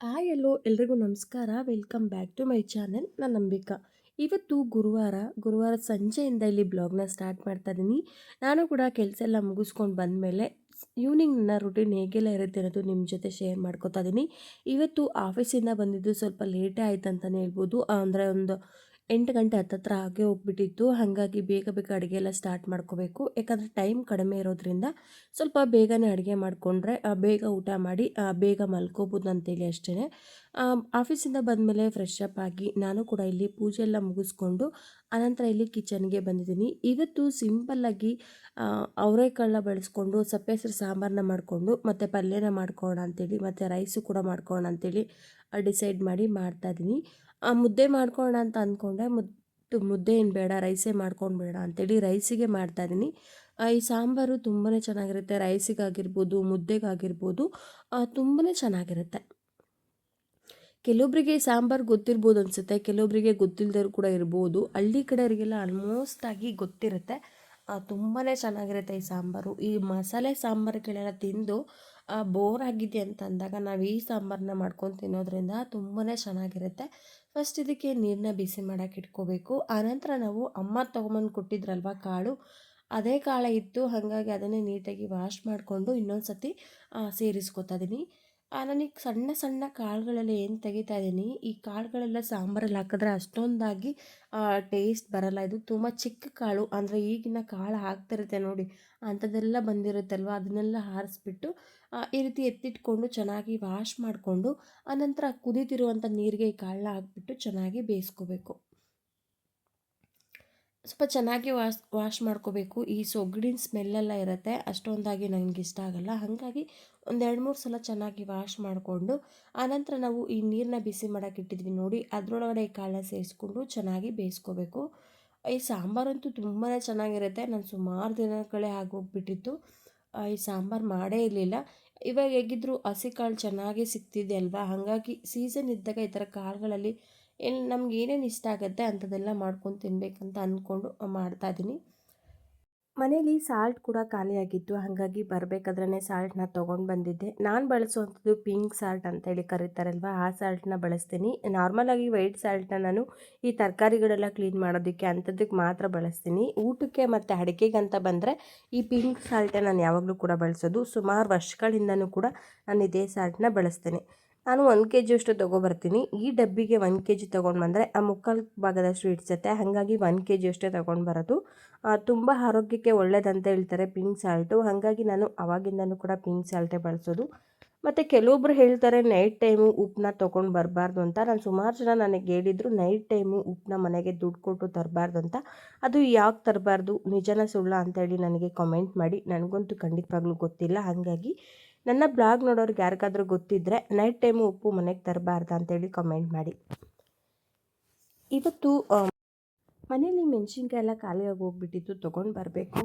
Hi ಎಲ್ಲೋ, ಎಲ್ರಿಗೂ ನಮಸ್ಕಾರ. Welcome back to my channel. ನಾನು ನಂಬಿಕಾ ಇವತ್ತು ಗುರುವಾರ ಗುರುವಾರ ಸಂಜೆಯಿಂದ ಇಲ್ಲಿ ಬ್ಲಾಗ್ನ ಸ್ಟಾರ್ಟ್ ಮಾಡ್ತಾ ಇದ್ದೀನಿ ನಾನು ಕೂಡ ಕೆಲಸ ಎಲ್ಲ ಮುಗಿಸ್ಕೊಂಡು ಬಂದಮೇಲೆ ಈವ್ನಿಂಗ್ ನನ್ನ ರುಟೀನ್ ಹೇಗೆಲ್ಲ ಇರುತ್ತೆ ಅನ್ನೋದು ನಿಮ್ಮ ಜೊತೆ ಶೇರ್ ಮಾಡ್ಕೋತಾ ಇದ್ದೀನಿ ಇವತ್ತು ಆಫೀಸಿಂದ ಬಂದಿದ್ದು ಸ್ವಲ್ಪ ಲೇಟೇ ಆಯ್ತು ಅಂತಲೇ ಹೇಳ್ಬೋದು. ಅಂದರೆ ಒಂದು ಎಂಟು ಗಂಟೆ ಹತ್ತತ್ರ ಹಾಗೆ ಹೋಗ್ಬಿಟ್ಟಿತ್ತು. ಹಾಗಾಗಿ ಬೇಗ ಬೇಗ ಅಡುಗೆ ಎಲ್ಲ ಸ್ಟಾರ್ಟ್ ಮಾಡ್ಕೋಬೇಕು. ಯಾಕಂದರೆ ಟೈಮ್ ಕಡಿಮೆ ಇರೋದ್ರಿಂದ ಸ್ವಲ್ಪ ಬೇಗನೆ ಅಡುಗೆ ಮಾಡಿಕೊಂಡ್ರೆ ಬೇಗ ಊಟ ಮಾಡಿ ಬೇಗ ಮಲ್ಕೋಬೋದು ಅಂತೇಳಿ ಅಷ್ಟೇ ಆಫೀಸಿಂದ ಬಂದಮೇಲೆ ಫ್ರೆಶ್ ಅಪ್ ಆಗಿ ನಾನು ಕೂಡ ಇಲ್ಲಿ ಪೂಜೆ ಎಲ್ಲ ಮುಗಿಸ್ಕೊಂಡು ಅನಂತರ ಇಲ್ಲಿ ಕಿಚನ್ಗೆ ಬಂದಿದ್ದೀನಿ. ಇವತ್ತು ಸಿಂಪಲ್ಲಾಗಿ ಅವರೆಕಾಳನ್ನ ಬಳಸ್ಕೊಂಡು, ಸಪ್ಪೆ ಹೆಸರು ಸಾಂಬಾರನ್ನ ಮಾಡಿಕೊಂಡು, ಮತ್ತು ಪಲ್ಯನ ಮಾಡ್ಕೋಣ ಅಂತೇಳಿ ಮತ್ತು ರೈಸು ಕೂಡ ಮಾಡ್ಕೋಣ ಅಂತೇಳಿ ಡಿಸೈಡ್ ಮಾಡಿ ಮಾಡ್ತಾಯಿದ್ದೀನಿ ಮುದ್ದೆ ಮಾಡ್ಕೊಳ್ಳೋಣ ಅಂತ ಅಂದ್ಕೊಂಡೆ. ಮುದ್ದು ಮುದ್ದೆ ಏನು ಬೇಡ, ರೈಸೇ ಮಾಡ್ಕೊಂಡು ಬೇಡ ಅಂತೇಳಿ ರೈಸಿಗೆ ಮಾಡ್ತಾಯಿದ್ದೀನಿ ಈ ಸಾಂಬಾರು ತುಂಬಾ ಚೆನ್ನಾಗಿರುತ್ತೆ. ರೈಸಿಗಾಗಿರ್ಬೋದು, ಮುದ್ದೆಗಾಗಿರ್ಬೋದು ತುಂಬಾ ಚೆನ್ನಾಗಿರುತ್ತೆ. ಕೆಲವೊಬ್ಬರಿಗೆ ಸಾಂಬಾರು ಗೊತ್ತಿರ್ಬೋದು ಅನಿಸುತ್ತೆ. ಕೆಲವೊಬ್ಬರಿಗೆ ಗೊತ್ತಿಲ್ಲದವ್ರು ಕೂಡ ಇರ್ಬೋದು. ಹಳ್ಳಿ ಕಡೆಯವರಿಗೆಲ್ಲ ಆಲ್ಮೋಸ್ಟ್ ಆಗಿ ಗೊತ್ತಿರುತ್ತೆ. ತುಂಬಾ ಚೆನ್ನಾಗಿರುತ್ತೆ ಈ ಸಾಂಬಾರು. ಈ ಮಸಾಲೆ ಸಾಂಬಾರುಗಳೆಲ್ಲ ತಿಂದು ಬೋರ್ ಆಗಿದೆ ಅಂತ ಅಂದಾಗ ನಾವು ಈ ಸಾಂಬಾರನ್ನ ಮಾಡ್ಕೊಂಡು ತಿನ್ನೋದ್ರಿಂದ ತುಂಬಾ ಚೆನ್ನಾಗಿರುತ್ತೆ. ಫಸ್ಟ್ ಇದಕ್ಕೆ ನೀರನ್ನ ಬಿಸಿ ಮಾಡೋಕೆ ಇಟ್ಕೋಬೇಕು. ಆನಂತರ ನಾವು ಅಮ್ಮ ತೊಗೊಂಬಂದು ಕೊಟ್ಟಿದ್ರಲ್ವ ಕಾಳು, ಅದೇ ಕಾಳು ಇತ್ತು. ಹಾಗಾಗಿ ಅದನ್ನೇ ನೀಟಾಗಿ ವಾಶ್ ಮಾಡಿಕೊಂಡು ಇನ್ನೊಂದು ಸತಿ ಸೇರಿಸ್ಕೊತಾ ಇದ್ದೀನಿ ನನಗೆ ಸಣ್ಣ ಸಣ್ಣ ಕಾಳುಗಳೆಲ್ಲ ಏನು ತೆಗಿತಾ ಇದ್ದೀನಿ ಈ ಕಾಳುಗಳೆಲ್ಲ ಸಾಂಬಾರಲ್ಲಿ ಹಾಕಿದ್ರೆ ಅಷ್ಟೊಂದಾಗಿ ಟೇಸ್ಟ್ ಬರಲ್ಲ. ಇದು ತುಂಬ ಚಿಕ್ಕ ಕಾಳು, ಅಂದರೆ ಈಗಿನ ಕಾಳು ಹಾಕ್ತಿರುತ್ತೆ ನೋಡಿ. ಅಂಥದ್ದೆಲ್ಲ ಬಂದಿರುತ್ತಲ್ವ? ಅದನ್ನೆಲ್ಲ ಹಾರಿಸ್ಬಿಟ್ಟು ಈ ರೀತಿ ಎತ್ತಿಟ್ಕೊಂಡು ಚೆನ್ನಾಗಿ ವಾಶ್ ಮಾಡಿಕೊಂಡು ಆನಂತರ ಕುದಿತಿರುವಂಥ ನೀರಿಗೆ ಈ ಕಾಳನ್ನ ಹಾಕ್ಬಿಟ್ಟು ಚೆನ್ನಾಗಿ ಬೇಯಿಸ್ಕೋಬೇಕು. ಸ್ವಲ್ಪ ಚೆನ್ನಾಗಿ ವಾಶ್ ವಾಶ್ ಮಾಡ್ಕೋಬೇಕು. ಈ ಸೊಗಡಿನ ಸ್ಮೆಲ್ಲೆಲ್ಲ ಇರುತ್ತೆ. ಅಷ್ಟೊಂದಾಗಿ ನನಗೆ ಇಷ್ಟ ಆಗಲ್ಲ. ಹಾಗಾಗಿ ಒಂದೆರಡು ಮೂರು ಸಲ ಚೆನ್ನಾಗಿ ವಾಶ್ ಮಾಡಿಕೊಂಡು, ಆನಂತರ ನಾವು ಈ ನೀರನ್ನ ಬಿಸಿ ಮಾಡೋಕೆ ಇಟ್ಟಿದ್ವಿ ನೋಡಿ. ಅದರೊಳಗಡೆ ಈ ಕಾಳನ್ನ ಸೇರಿಸ್ಕೊಂಡು ಚೆನ್ನಾಗಿ ಬೇಯಿಸ್ಕೋಬೇಕು. ಈ ಸಾಂಬಾರಂತೂ ತುಂಬಾ ಚೆನ್ನಾಗಿರುತ್ತೆ. ನಾನು ಸುಮಾರು ದಿನಗಳೇ ಆಗೋಗ್ಬಿಟ್ಟಿತ್ತು. ಈ ಸಾಂಬಾರು ಮಾಡೇ ಇರಲಿಲ್ಲ. ಇವಾಗ ಹೇಗಿದ್ರು ಹಸಿ ಕಾಳು ಚೆನ್ನಾಗಿ ಸಿಗ್ತಿದೆ ಅಲ್ವಾ? ಹಾಗಾಗಿ ಸೀಸನ್ ಇದ್ದಾಗ ಈ ಥರ ಕಾಳುಗಳಲ್ಲಿ ಎಲ್ಲಿ ನಮ್ಗೆ ಏನೇನು ಇಷ್ಟ ಆಗುತ್ತೆ ಅಂಥದ್ದೆಲ್ಲ ಮಾಡ್ಕೊಂಡು ತಿನ್ನಬೇಕಂತ ಅಂದ್ಕೊಂಡು ಮಾಡ್ತಾಯಿದ್ದೀನಿ ಮನೇಲಿ ಸಾಲ್ಟ್ ಕೂಡ ಖಾಲಿಯಾಗಿತ್ತು ಹಾಗಾಗಿ ಬರಬೇಕಾದ್ರೆ ಸಾಲ್ಟ್ನ ತೊಗೊಂಡು ಬಂದಿದ್ದೆ. ನಾನು ಬಳಸುವಂಥದ್ದು ಪಿಂಕ್ ಸಾಲ್ಟ್ ಅಂತೇಳಿ ಕರೀತಾರಲ್ವ, ಆ ಸಾಲ್ಟ್ನ ಬಳಸ್ತೀನಿ. ನಾರ್ಮಲಾಗಿ ವೈಟ್ ಸಾಲ್ಟ್ನ ನಾನು ಈ ತರಕಾರಿಗಳೆಲ್ಲ ಕ್ಲೀನ್ ಮಾಡೋದಕ್ಕೆ ಅಂಥದ್ದಕ್ಕೆ ಮಾತ್ರ ಬಳಸ್ತೀನಿ. ಊಟಕ್ಕೆ ಮತ್ತು ಅಡಿಕೆಗೆ ಅಂತ ಬಂದರೆ ಈ ಪಿಂಕ್ ಸಾಲ್ಟೇ ನಾನು ಯಾವಾಗಲೂ ಕೂಡ ಬಳಸೋದು. ಸುಮಾರು ವರ್ಷಗಳಿಂದನೂ ಕೂಡ ನಾನು ಇದೇ ಸಾಲ್ಟ್ನ ಬಳಸ್ತೇನೆ. ನಾನು ಒಂದು ಕೆ ಜಿಯಷ್ಟು ತೊಗೊಬರ್ತೀನಿ ಈ ಡಬ್ಬಿಗೆ ಒಂದು ಕೆ ಜಿ ತೊಗೊಂಡು ಬಂದರೆ ಆ ಮುಕ್ಕಾಲು ಭಾಗದಷ್ಟು ಹಿಡಿಸುತ್ತೆ ಹಾಗಾಗಿ ಒಂದು ಕೆ ಜಿಯಷ್ಟೇ ತೊಗೊಂಡು ಬರೋದು. ತುಂಬ ಆರೋಗ್ಯಕ್ಕೆ ಒಳ್ಳೇದಂತ ಹೇಳ್ತಾರೆ ಪಿಂಕ್ ಸಾಲ್ಟು ಹಾಗಾಗಿ ನಾನು ಅವಾಗಿಂದನೂ ಕೂಡ ಪಿಂಕ್ ಸಾಲ್ಟೇ ಬಳಸೋದು. ಮತ್ತು ಕೆಲವೊಬ್ರು ಹೇಳ್ತಾರೆ, ನೈಟ್ ಟೈಮು ಉಪ್ಪನ್ನ ತೊಗೊಂಡು ಬರಬಾರ್ದು ಅಂತ. ನಾನು ಸುಮಾರು ಜನ ನನಗೆ ಹೇಳಿದ್ರು, ನೈಟ್ ಟೈಮು ಉಪ್ಪನ್ನ ಮನೆಗೆ ದುಡ್ಡು ಕೊಟ್ಟು ತರಬಾರ್ದು ಅಂತ. ಅದು ಯಾಕೆ ತರಬಾರ್ದು? ನಿಜನ ಸುಳ್ಳ ಅಂತೇಳಿ ನನಗೆ ಕಮೆಂಟ್ ಮಾಡಿ. ನನಗಂತೂ ಖಂಡಿತವಾಗ್ಲೂ ಗೊತ್ತಿಲ್ಲ. ಹಾಗಾಗಿ ನನ್ನ ಬ್ಲಾಗ್ ನೋಡೋರಿಗೆ ಯಾರಿಗಾದ್ರೂ ಗೊತ್ತಿದ್ದರೆ ನೈಟ್ ಟೈಮು ಉಪ್ಪು ಮನೆಗೆ ತರಬಾರ್ದು ಅಂತೇಳಿ ಕಮೆಂಟ್ ಮಾಡಿ. ಇವತ್ತು ಮನೇಲಿ ಮೆಣಸಿನ್ಕಾಯಿ ಎಲ್ಲ ಖಾಲಿಯಾಗಿ ಹೋಗ್ಬಿಟ್ಟಿತ್ತು, ತೊಗೊಂಡು ಬರಬೇಕು.